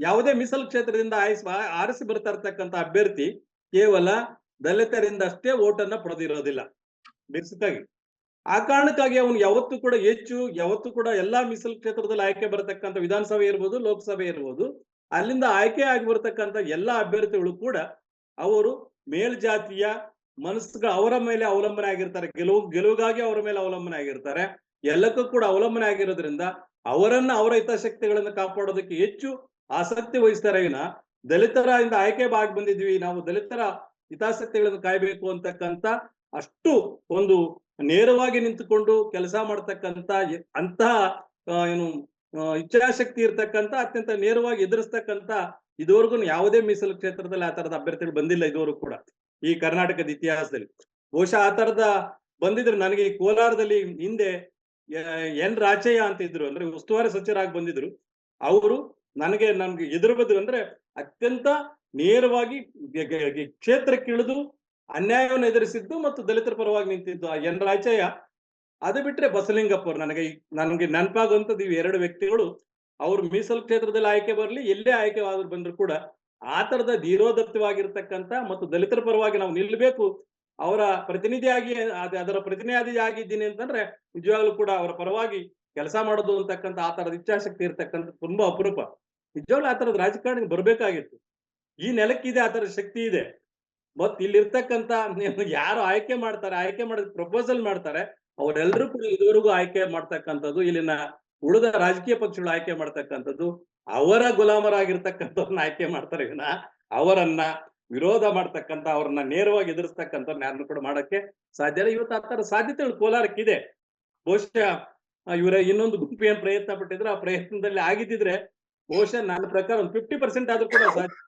ಯಾವುದೇ ಮೀಸಲು ಕ್ಷೇತ್ರದಿಂದ ಆಯ್ಸ ಆರಿಸಿ ಬರ್ತಾ ಇರ್ತಕ್ಕಂಥ ಅಭ್ಯರ್ಥಿ ಕೇವಲ ದಲಿತರಿಂದ ಅಷ್ಟೇ ಓಟನ್ನ ಪಡೆದಿರೋದಿಲ್ಲ. ಆಗಿ ಆ ಕಾರಣಕ್ಕಾಗಿ ಅವನು ಯಾವತ್ತು ಕೂಡ ಹೆಚ್ಚು, ಯಾವತ್ತು ಕೂಡ ಎಲ್ಲಾ ಮೀಸಲು ಕ್ಷೇತ್ರದಲ್ಲಿ ಆಯ್ಕೆ ಬರತಕ್ಕಂಥ ವಿಧಾನಸಭೆ ಇರ್ಬೋದು, ಲೋಕಸಭೆ ಇರ್ಬೋದು, ಅಲ್ಲಿಂದ ಆಯ್ಕೆ ಆಗಿ ಬರತಕ್ಕಂಥ ಎಲ್ಲಾ ಅಭ್ಯರ್ಥಿಗಳು ಕೂಡ ಅವರು ಮೇಲ್ಜಾತಿಯ ಮನಸ್ಸುಗಳು ಅವರ ಮೇಲೆ ಅವಲಂಬನೆ ಆಗಿರ್ತಾರೆ. ಗೆಲುವು, ಗೆಲುವಿಗಾಗಿ ಅವರ ಮೇಲೆ ಅವಲಂಬನೆ ಆಗಿರ್ತಾರೆ. ಎಲ್ಲಕ್ಕೂ ಕೂಡ ಅವಲಂಬನೆ ಆಗಿರೋದ್ರಿಂದ ಅವರನ್ನ, ಅವರ ಹಿತಾಸಕ್ತಿಗಳನ್ನ ಕಾಪಾಡೋದಕ್ಕೆ ಹೆಚ್ಚು ಆಸಕ್ತಿ ವಹಿಸ್ತಾರೆ. ವಿನ ದಲಿತರ ಇಂದ ಆಯ್ಕೆ ಆಗಿ ಬಂದಿದ್ವಿ, ನಾವು ದಲಿತರ ಹಿತಾಸಕ್ತಿಗಳನ್ನು ಕಾಯ್ಬೇಕು ಅಂತಕ್ಕಂತ ಅಷ್ಟು ಒಂದು ನೇರವಾಗಿ ನಿಂತುಕೊಂಡು ಕೆಲಸ ಮಾಡ್ತಕ್ಕಂತ ಅಂತಹ ಏನು ಇಚ್ಛಾಶಕ್ತಿ ಇರ್ತಕ್ಕಂತ ಅತ್ಯಂತ ನೇರವಾಗಿ ಎದುರಿಸ್ತಕ್ಕಂತ ಇದುವರೆಗೂ ಯಾವುದೇ ಮೀಸಲು ಕ್ಷೇತ್ರದಲ್ಲಿ ಆ ತರದ ಅಭ್ಯರ್ಥಿಗಳು ಬಂದಿಲ್ಲ ಇದುವರೆಗೂ ಕೂಡ ಈ ಕರ್ನಾಟಕದ ಇತಿಹಾಸದಲ್ಲಿ. ಬಹುಶಃ ಆ ತರದ ಬಂದಿದ್ರು ನನಗೆ ಈ ಕೋಲಾರದಲ್ಲಿ ಹಿಂದೆ ಎನ್ ರಾಚಯ್ಯ ಅಂತ ಇದ್ರು, ಅಂದ್ರೆ ಉಸ್ತುವಾರಿ ಸಚಿವರಾಗಿ ಬಂದಿದ್ರು. ಅವರು ನನಗೆ ನನ್ಗೆ ಎದುರು ಬಂದ್ರು ಅಂದ್ರೆ ಅತ್ಯಂತ ನೇರವಾಗಿ ಗೆ- ಅನ್ಯಾಯವನ್ನು ಎದುರಿಸಿದ್ದು ಮತ್ತು ದಲಿತರ ಪರವಾಗಿ ನಿಂತಿದ್ದು ಆ ಎನ್ ರಾಜಯ್ಯ. ಅದು ಬಿಟ್ರೆ ಬಸಲಿಂಗಪ್ಪ ನನಗೆ ನನಗೆ ನೆನಪಾಗುವಂತದ್ದು ಇವು ಎರಡು ವ್ಯಕ್ತಿಗಳು. ಅವರು ಮೀಸಲು ಕ್ಷೇತ್ರದಲ್ಲಿ ಆಯ್ಕೆ ಬರಲಿ, ಎಲ್ಲೇ ಆಯ್ಕೆ ಆದ್ರು ಬಂದ್ರು ಕೂಡ ಆ ತರದ ಧೀರೋದತ್ತವಾಗಿರ್ತಕ್ಕಂಥ ಮತ್ತು ದಲಿತರ ಪರವಾಗಿ ನಾವು ನಿಲ್ಲಬೇಕು ಅವರ ಪ್ರತಿನಿಧಿಯಾಗಿ, ಅದ- ಅದರ ಪ್ರತಿನಿಧಿಯಾಗಿದ್ದೀನಿ ಅಂತಂದ್ರೆ ನಿಜವಾಗ್ಲೂ ಕೂಡ ಅವರ ಪರವಾಗಿ ಕೆಲಸ ಮಾಡೋದು ಅಂತಕ್ಕಂಥ ಆ ತರದ ಇಚ್ಛಾಶಕ್ತಿ ಇರ್ತಕ್ಕಂಥ ತುಂಬಾ ಅಪರೂಪ. ನಿಜವಾಗ್ಲೂ ಆ ತರದ ರಾಜಕಾರಣಿಗೆ ಬರ್ಬೇಕಾಗಿತ್ತು. ಈ ನೆಲಕ್ಕಿದೆ, ಆ ತರದ ಶಕ್ತಿ ಇದೆ. ಮತ್ ಇಲ್ಲಿರ್ತಕ್ಕಂತ ಯಾರು ಆಯ್ಕೆ ಮಾಡ್ತಾರೆ, ಆಯ್ಕೆ ಮಾಡಿದ ಪ್ರಪೋಸಲ್ ಮಾಡ್ತಾರೆ, ಅವರೆಲ್ಲರೂ ಕೂಡ ಇದುವರೆಗೂ ಆಯ್ಕೆ ಮಾಡ್ತಕ್ಕಂಥದ್ದು, ಇಲ್ಲಿನ ಉಳಿದ ರಾಜಕೀಯ ಪಕ್ಷಗಳು ಆಯ್ಕೆ ಮಾಡ್ತಕ್ಕಂಥದ್ದು, ಅವರ ಗುಲಾಮರಾಗಿರ್ತಕ್ಕಂಥವ್ರನ್ನ ಆಯ್ಕೆ ಮಾಡ್ತಾರೆ ವಿನ ಅವರನ್ನ ವಿರೋಧ ಮಾಡ್ತಕ್ಕಂಥ, ಅವ್ರನ್ನ ನೇರವಾಗಿ ಎದುರಿಸ್ತಕ್ಕಂಥವ್ರನ್ನ ಯಾರನ್ನು ಕೂಡ ಮಾಡಕ್ಕೆ ಸಾಧ್ಯ ಇಲ್ಲ ಇವತ್ತು ಆ ತರ ಸಾಧ್ಯತೆಗಳು ಕೋಲಾರಕ್ಕಿದೆ ಬಹುಶಃ ಇವರ ಇನ್ನೊಂದು ಗುಂಪು ಏನ್ ಪ್ರಯತ್ನ ಪಟ್ಟಿದ್ರೆ, ಆ ಪ್ರಯತ್ನದಲ್ಲಿ ಆಗಿದ್ದಿದ್ರೆ ಬಹುಶಃ ನನ್ನ ಪ್ರಕಾರ ಒಂದು ಫಿಫ್ಟಿ ಪರ್ಸೆಂಟ್ ಆದ್ರೂ ಕೂಡ ಸಾಧ್ಯ.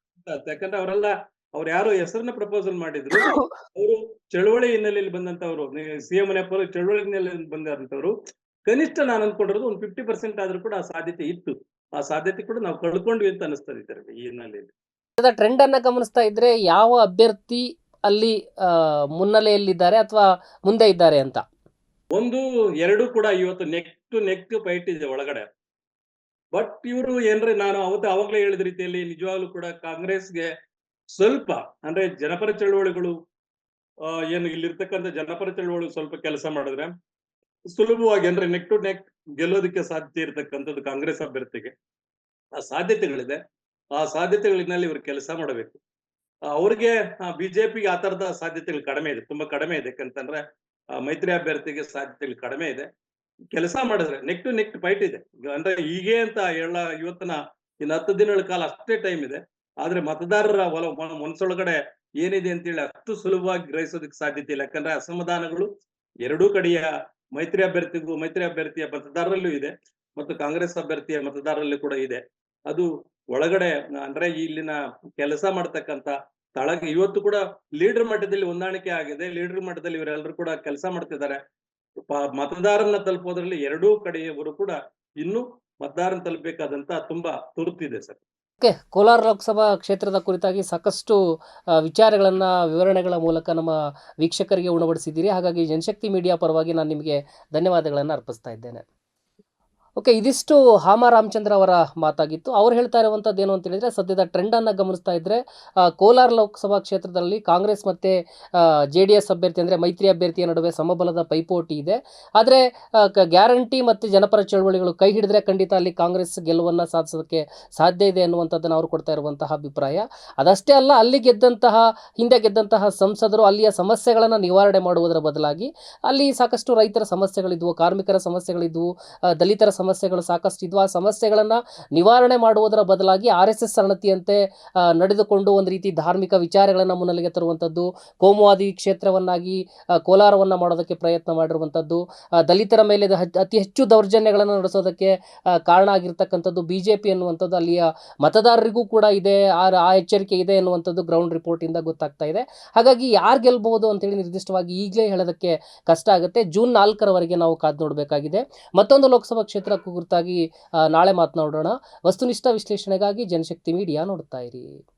ಯಾಕಂದ್ರೆ ಅವರೆಲ್ಲ ಅವ್ರು ಯಾರು ಹೆಸರನ್ನ ಪ್ರಪೋಸಲ್ ಮಾಡಿದ್ರು. ಅವರು ಚಳವಳಿ ಹಿನ್ನೆಲೆಯಲ್ಲಿ ಬಂದಂತವ್ರು ಸಿಎಂ ಪರ ಚಳವಳಿ ಹಿನ್ನೆಲೆಯಲ್ಲಿ ಬಂದಂತವ್ರು ಕನಿಷ್ಠ ನಾನು ಅನ್ಕೊಂಡಿರೋದು ಒಂದು ಫಿಫ್ಟಿ ಪರ್ಸೆಂಟ್ ಆದ್ರೂ ಕೂಡ ಆ ಸಾಧ್ಯತೆ ಇತ್ತು. ಆ ಸಾಧ್ಯತೆ ಕೂಡ ನಾವು ಕಳ್ಕೊಂಡ್ವಿ ಅಂತ ಅನಿಸ್ತದೆ ಈ ಹಿನ್ನೆಲೆಯಲ್ಲಿ. ಟ್ರೆಂಡ್ ಅನ್ನ ಗಮನಿಸ್ತಾ ಇದ್ರೆ ಯಾವ ಅಭ್ಯರ್ಥಿ ಅಲ್ಲಿ ಮುನ್ನೆಲೆಯಲ್ಲಿದ್ದಾರೆ ಅಥವಾ ಮುಂದೆ ಇದ್ದಾರೆ ಅಂತ? ಒಂದು ಎರಡು ಕೂಡ ಇವತ್ತು ನೆಕ್ ಟು ನೆಕ್ ಫೈಟ್ ಇದೆ ಒಳಗಡೆ. ಬಟ್ ಇವರು ಏನ್ರಿ ನಾನು ಅವತ್ತು ಅವಾಗ್ಲೇ ಹೇಳಿದ ರೀತಿಯಲ್ಲಿ ನಿಜವಾಗ್ಲೂ ಕೂಡ ಕಾಂಗ್ರೆಸ್ಗೆ ಸ್ವಲ್ಪ ಅಂದ್ರೆ ಜನಪರ ಚಳುವಳಿಗಳು ಏನು ಇಲ್ಲಿರ್ತಕ್ಕಂಥ ಜನಪರ ಚಳುವಳಿ ಸ್ವಲ್ಪ ಕೆಲಸ ಮಾಡಿದ್ರೆ ಸುಲಭವಾಗಿ ಅಂದ್ರೆ ನೆಕ್ ಟು ನೆಕ್ ಗೆಲ್ಲೋದಕ್ಕೆ ಸಾಧ್ಯ ಇರತಕ್ಕಂಥದ್ದು ಕಾಂಗ್ರೆಸ್ ಅಭ್ಯರ್ಥಿಗೆ. ಆ ಸಾಧ್ಯತೆಗಳಿದೆ. ಆ ಸಾಧ್ಯತೆಗಳಿನಲ್ಲಿ ಇವರು ಕೆಲಸ ಮಾಡಬೇಕು. ಅವ್ರಿಗೆ ಬಿಜೆಪಿಗೆ ಆ ತರದ ಸಾಧ್ಯತೆಗಳು ಕಡಿಮೆ ಇದೆ, ತುಂಬಾ ಕಡಿಮೆ ಇದೆ. ಯಾಕಂತಂದ್ರೆ ಮೈತ್ರಿ ಅಭ್ಯರ್ಥಿಗೆ ಸಾಧ್ಯತೆಗಳು ಕಡಿಮೆ ಇದೆ. ಕೆಲಸ ಮಾಡಿದ್ರೆ ನೆಕ್ ಟು ನೆಕ್ ಫೈಟ್ ಇದೆ. ಅಂದ್ರೆ ಹೀಗೆ ಅಂತ ಹೇಳ ಇವತ್ತಿನ, ಇನ್ನು ಹತ್ತು ದಿನಗಳ ಕಾಲ ಅಷ್ಟೇ ಟೈಮ್ ಇದೆ. ಆದ್ರೆ ಮತದಾರರ ಒಲ ಮನಸ್ಸೊಳಗಡೆ ಏನಿದೆ ಅಂತೇಳಿ ಅಷ್ಟು ಸುಲಭವಾಗಿ ಗ್ರಹಿಸೋದಕ್ಕೆ ಸಾಧ್ಯತೆ ಇಲ್ಲ. ಯಾಕಂದ್ರೆ ಅಸಮಾಧಾನಗಳು ಎರಡೂ ಕಡೆಯ ಮೈತ್ರಿ ಅಭ್ಯರ್ಥಿಗೂ, ಮೈತ್ರಿ ಅಭ್ಯರ್ಥಿಯ ಮತದಾರರಲ್ಲೂ ಇದೆ ಮತ್ತು ಕಾಂಗ್ರೆಸ್ ಅಭ್ಯರ್ಥಿಯ ಮತದಾರರಲ್ಲೂ ಕೂಡ ಇದೆ. ಅದು ಒಳಗಡೆ ಅಂದ್ರೆ ಇಲ್ಲಿನ ಕೆಲಸ ಮಾಡ್ತಕ್ಕಂತ ತಳಗೆ ಇವತ್ತು ಕೂಡ ಲೀಡರ್ ಮಟ್ಟದಲ್ಲಿ ಹೊಂದಾಣಿಕೆ ಆಗಿದೆ. ಲೀಡರ್ ಮಟ್ಟದಲ್ಲಿ ಇವರೆಲ್ಲರೂ ಕೂಡ ಕೆಲಸ ಮಾಡ್ತಿದ್ದಾರೆ. ಮತದಾರನ್ನ ತಲುಪೋದ್ರಲ್ಲಿ ಎರಡೂ ಕಡೆಯವರು ಕೂಡ ಇನ್ನೂ ಮತದಾರನ ತಲುಪಬೇಕಾದಂತ ತುಂಬಾ ತುರ್ತಿದೆ ಸರ್. ಓಕೆ, ಕೋಲಾರ ಲೋಕಸಭಾ ಕ್ಷೇತ್ರದ ಕುರಿತಾಗಿ ಸಾಕಷ್ಟು ವಿಚಾರಗಳನ್ನು, ವಿವರಣೆಗಳ ಮೂಲಕ ನಮ್ಮ ವೀಕ್ಷಕರಿಗೆ ಉಣಬಡಿಸಿದ್ದೀರಿ. ಹಾಗಾಗಿ ಜನಶಕ್ತಿ ಮೀಡಿಯಾ ಪರವಾಗಿ ನಾನು ನಿಮಗೆ ಧನ್ಯವಾದಗಳನ್ನು ಅರ್ಪಿಸ್ತಾ ಇದ್ದೇನೆ. ಓಕೆ, ಇದಿಷ್ಟು ಹಾಮ ರಾಮಚಂದ್ರ ಅವರ ಮಾತಾಗಿತ್ತು. ಅವ್ರು ಹೇಳ್ತಾ ಇರುವಂಥದ್ದು ಏನು ಅಂತ ಹೇಳಿದ್ರೆ, ಸದ್ಯದ ಟ್ರೆಂಡನ್ನು ಗಮನಿಸ್ತಾ ಇದ್ದರೆ ಕೋಲಾರ ಲೋಕಸಭಾ ಕ್ಷೇತ್ರದಲ್ಲಿ ಕಾಂಗ್ರೆಸ್ ಮತ್ತು ಜೆ ಡಿ ಎಸ್ ಅಭ್ಯರ್ಥಿ ಅಂದರೆ ಮೈತ್ರಿ ಅಭ್ಯರ್ಥಿಯ ನಡುವೆ ಸಮಬಲದ ಪೈಪೋಟಿ ಇದೆ. ಆದರೆ ಗ್ಯಾರಂಟಿ ಮತ್ತು ಜನಪರ ಚಳವಳಿಗಳು ಕೈ ಹಿಡಿದ್ರೆ ಖಂಡಿತ ಅಲ್ಲಿ ಕಾಂಗ್ರೆಸ್ ಗೆಲುವನ್ನು ಸಾಧಿಸೋದಕ್ಕೆ ಸಾಧ್ಯ ಇದೆ ಅನ್ನುವಂಥದ್ದನ್ನು ಅವರು ಕೊಡ್ತಾ ಇರುವಂತಹ ಅಭಿಪ್ರಾಯ. ಅದಷ್ಟೇ ಅಲ್ಲ, ಅಲ್ಲಿ ಗೆದ್ದಂತಹ, ಹಿಂದೆ ಗೆದ್ದಂತಹ ಸಂಸದರು ಅಲ್ಲಿಯ ಸಮಸ್ಯೆಗಳನ್ನು ನಿವಾರಣೆ ಮಾಡುವುದರ ಬದಲಾಗಿ, ಅಲ್ಲಿ ಸಾಕಷ್ಟು ರೈತರ ಸಮಸ್ಯೆಗಳಿದ್ವು, ಕಾರ್ಮಿಕರ ಸಮಸ್ಯೆಗಳಿದ್ವು ದಲಿತರ ಸಮಸ್ಯೆಗಳು ಸಾಕಷ್ಟು ಇದ್ವು. ಆ ಸಮಸ್ಯೆಗಳನ್ನು ನಿವಾರಣೆ ಮಾಡುವುದರ ಬದಲಾಗಿ ಆರ್ ಎಸ್ ಎಸ್ ಸರಣತಿಯಂತೆ ನಡೆದುಕೊಂಡು ಒಂದು ರೀತಿ ಧಾರ್ಮಿಕ ವಿಚಾರಗಳನ್ನು ಮುನ್ನೆಲೆಗೆ ತರುವಂಥದ್ದು, ಕೋಮುವಾದಿ ಕ್ಷೇತ್ರವನ್ನಾಗಿ ಕೋಲಾರವನ್ನು ಮಾಡೋದಕ್ಕೆ ಪ್ರಯತ್ನ ಮಾಡಿರುವಂಥದ್ದು ದಲಿತರ ಮೇಲೆ ಅತಿ ಹೆಚ್ಚು ದೌರ್ಜನ್ಯಗಳನ್ನು ನಡೆಸೋದಕ್ಕೆ ಕಾರಣ ಆಗಿರ್ತಕ್ಕಂಥದ್ದು ಬಿ ಜೆ ಪಿ ಅನ್ನುವಂಥದ್ದು ಅಲ್ಲಿಯ ಮತದಾರರಿಗೂ ಕೂಡ ಇದೆ, ಆ ಆ ಎಚ್ಚರಿಕೆ ಇದೆ ಎನ್ನುವಂಥದ್ದು ಗ್ರೌಂಡ್ ರಿಪೋರ್ಟಿಂದ ಗೊತ್ತಾಗ್ತಾ ಇದೆ. ಹಾಗಾಗಿ ಯಾರು ಗೆಲ್ಬಹುದು ಅಂತೇಳಿ ನಿರ್ದಿಷ್ಟವಾಗಿ ಈಗಲೇ ಹೇಳೋದಕ್ಕೆ ಕಷ್ಟ ಆಗುತ್ತೆ. ಜೂನ್ ನಾಲ್ಕರವರೆಗೆ ನಾವು ಕಾದು ನೋಡಬೇಕಾಗಿದೆ. ಮತ್ತೊಂದು ಲೋಕಸಭಾ ಕ್ಷೇತ್ರ ಕುರಿತಾಗಿ ನಾಳೆ ಮಾತನಾಡೋಣ. ವಸ್ತುನಿಷ್ಠ ವಿಶ್ಲೇಷಣೆಗಾಗಿ ಜನಶಕ್ತಿ ಮೀಡಿಯಾ ನೋಡ್ತಾ ಇರಿ.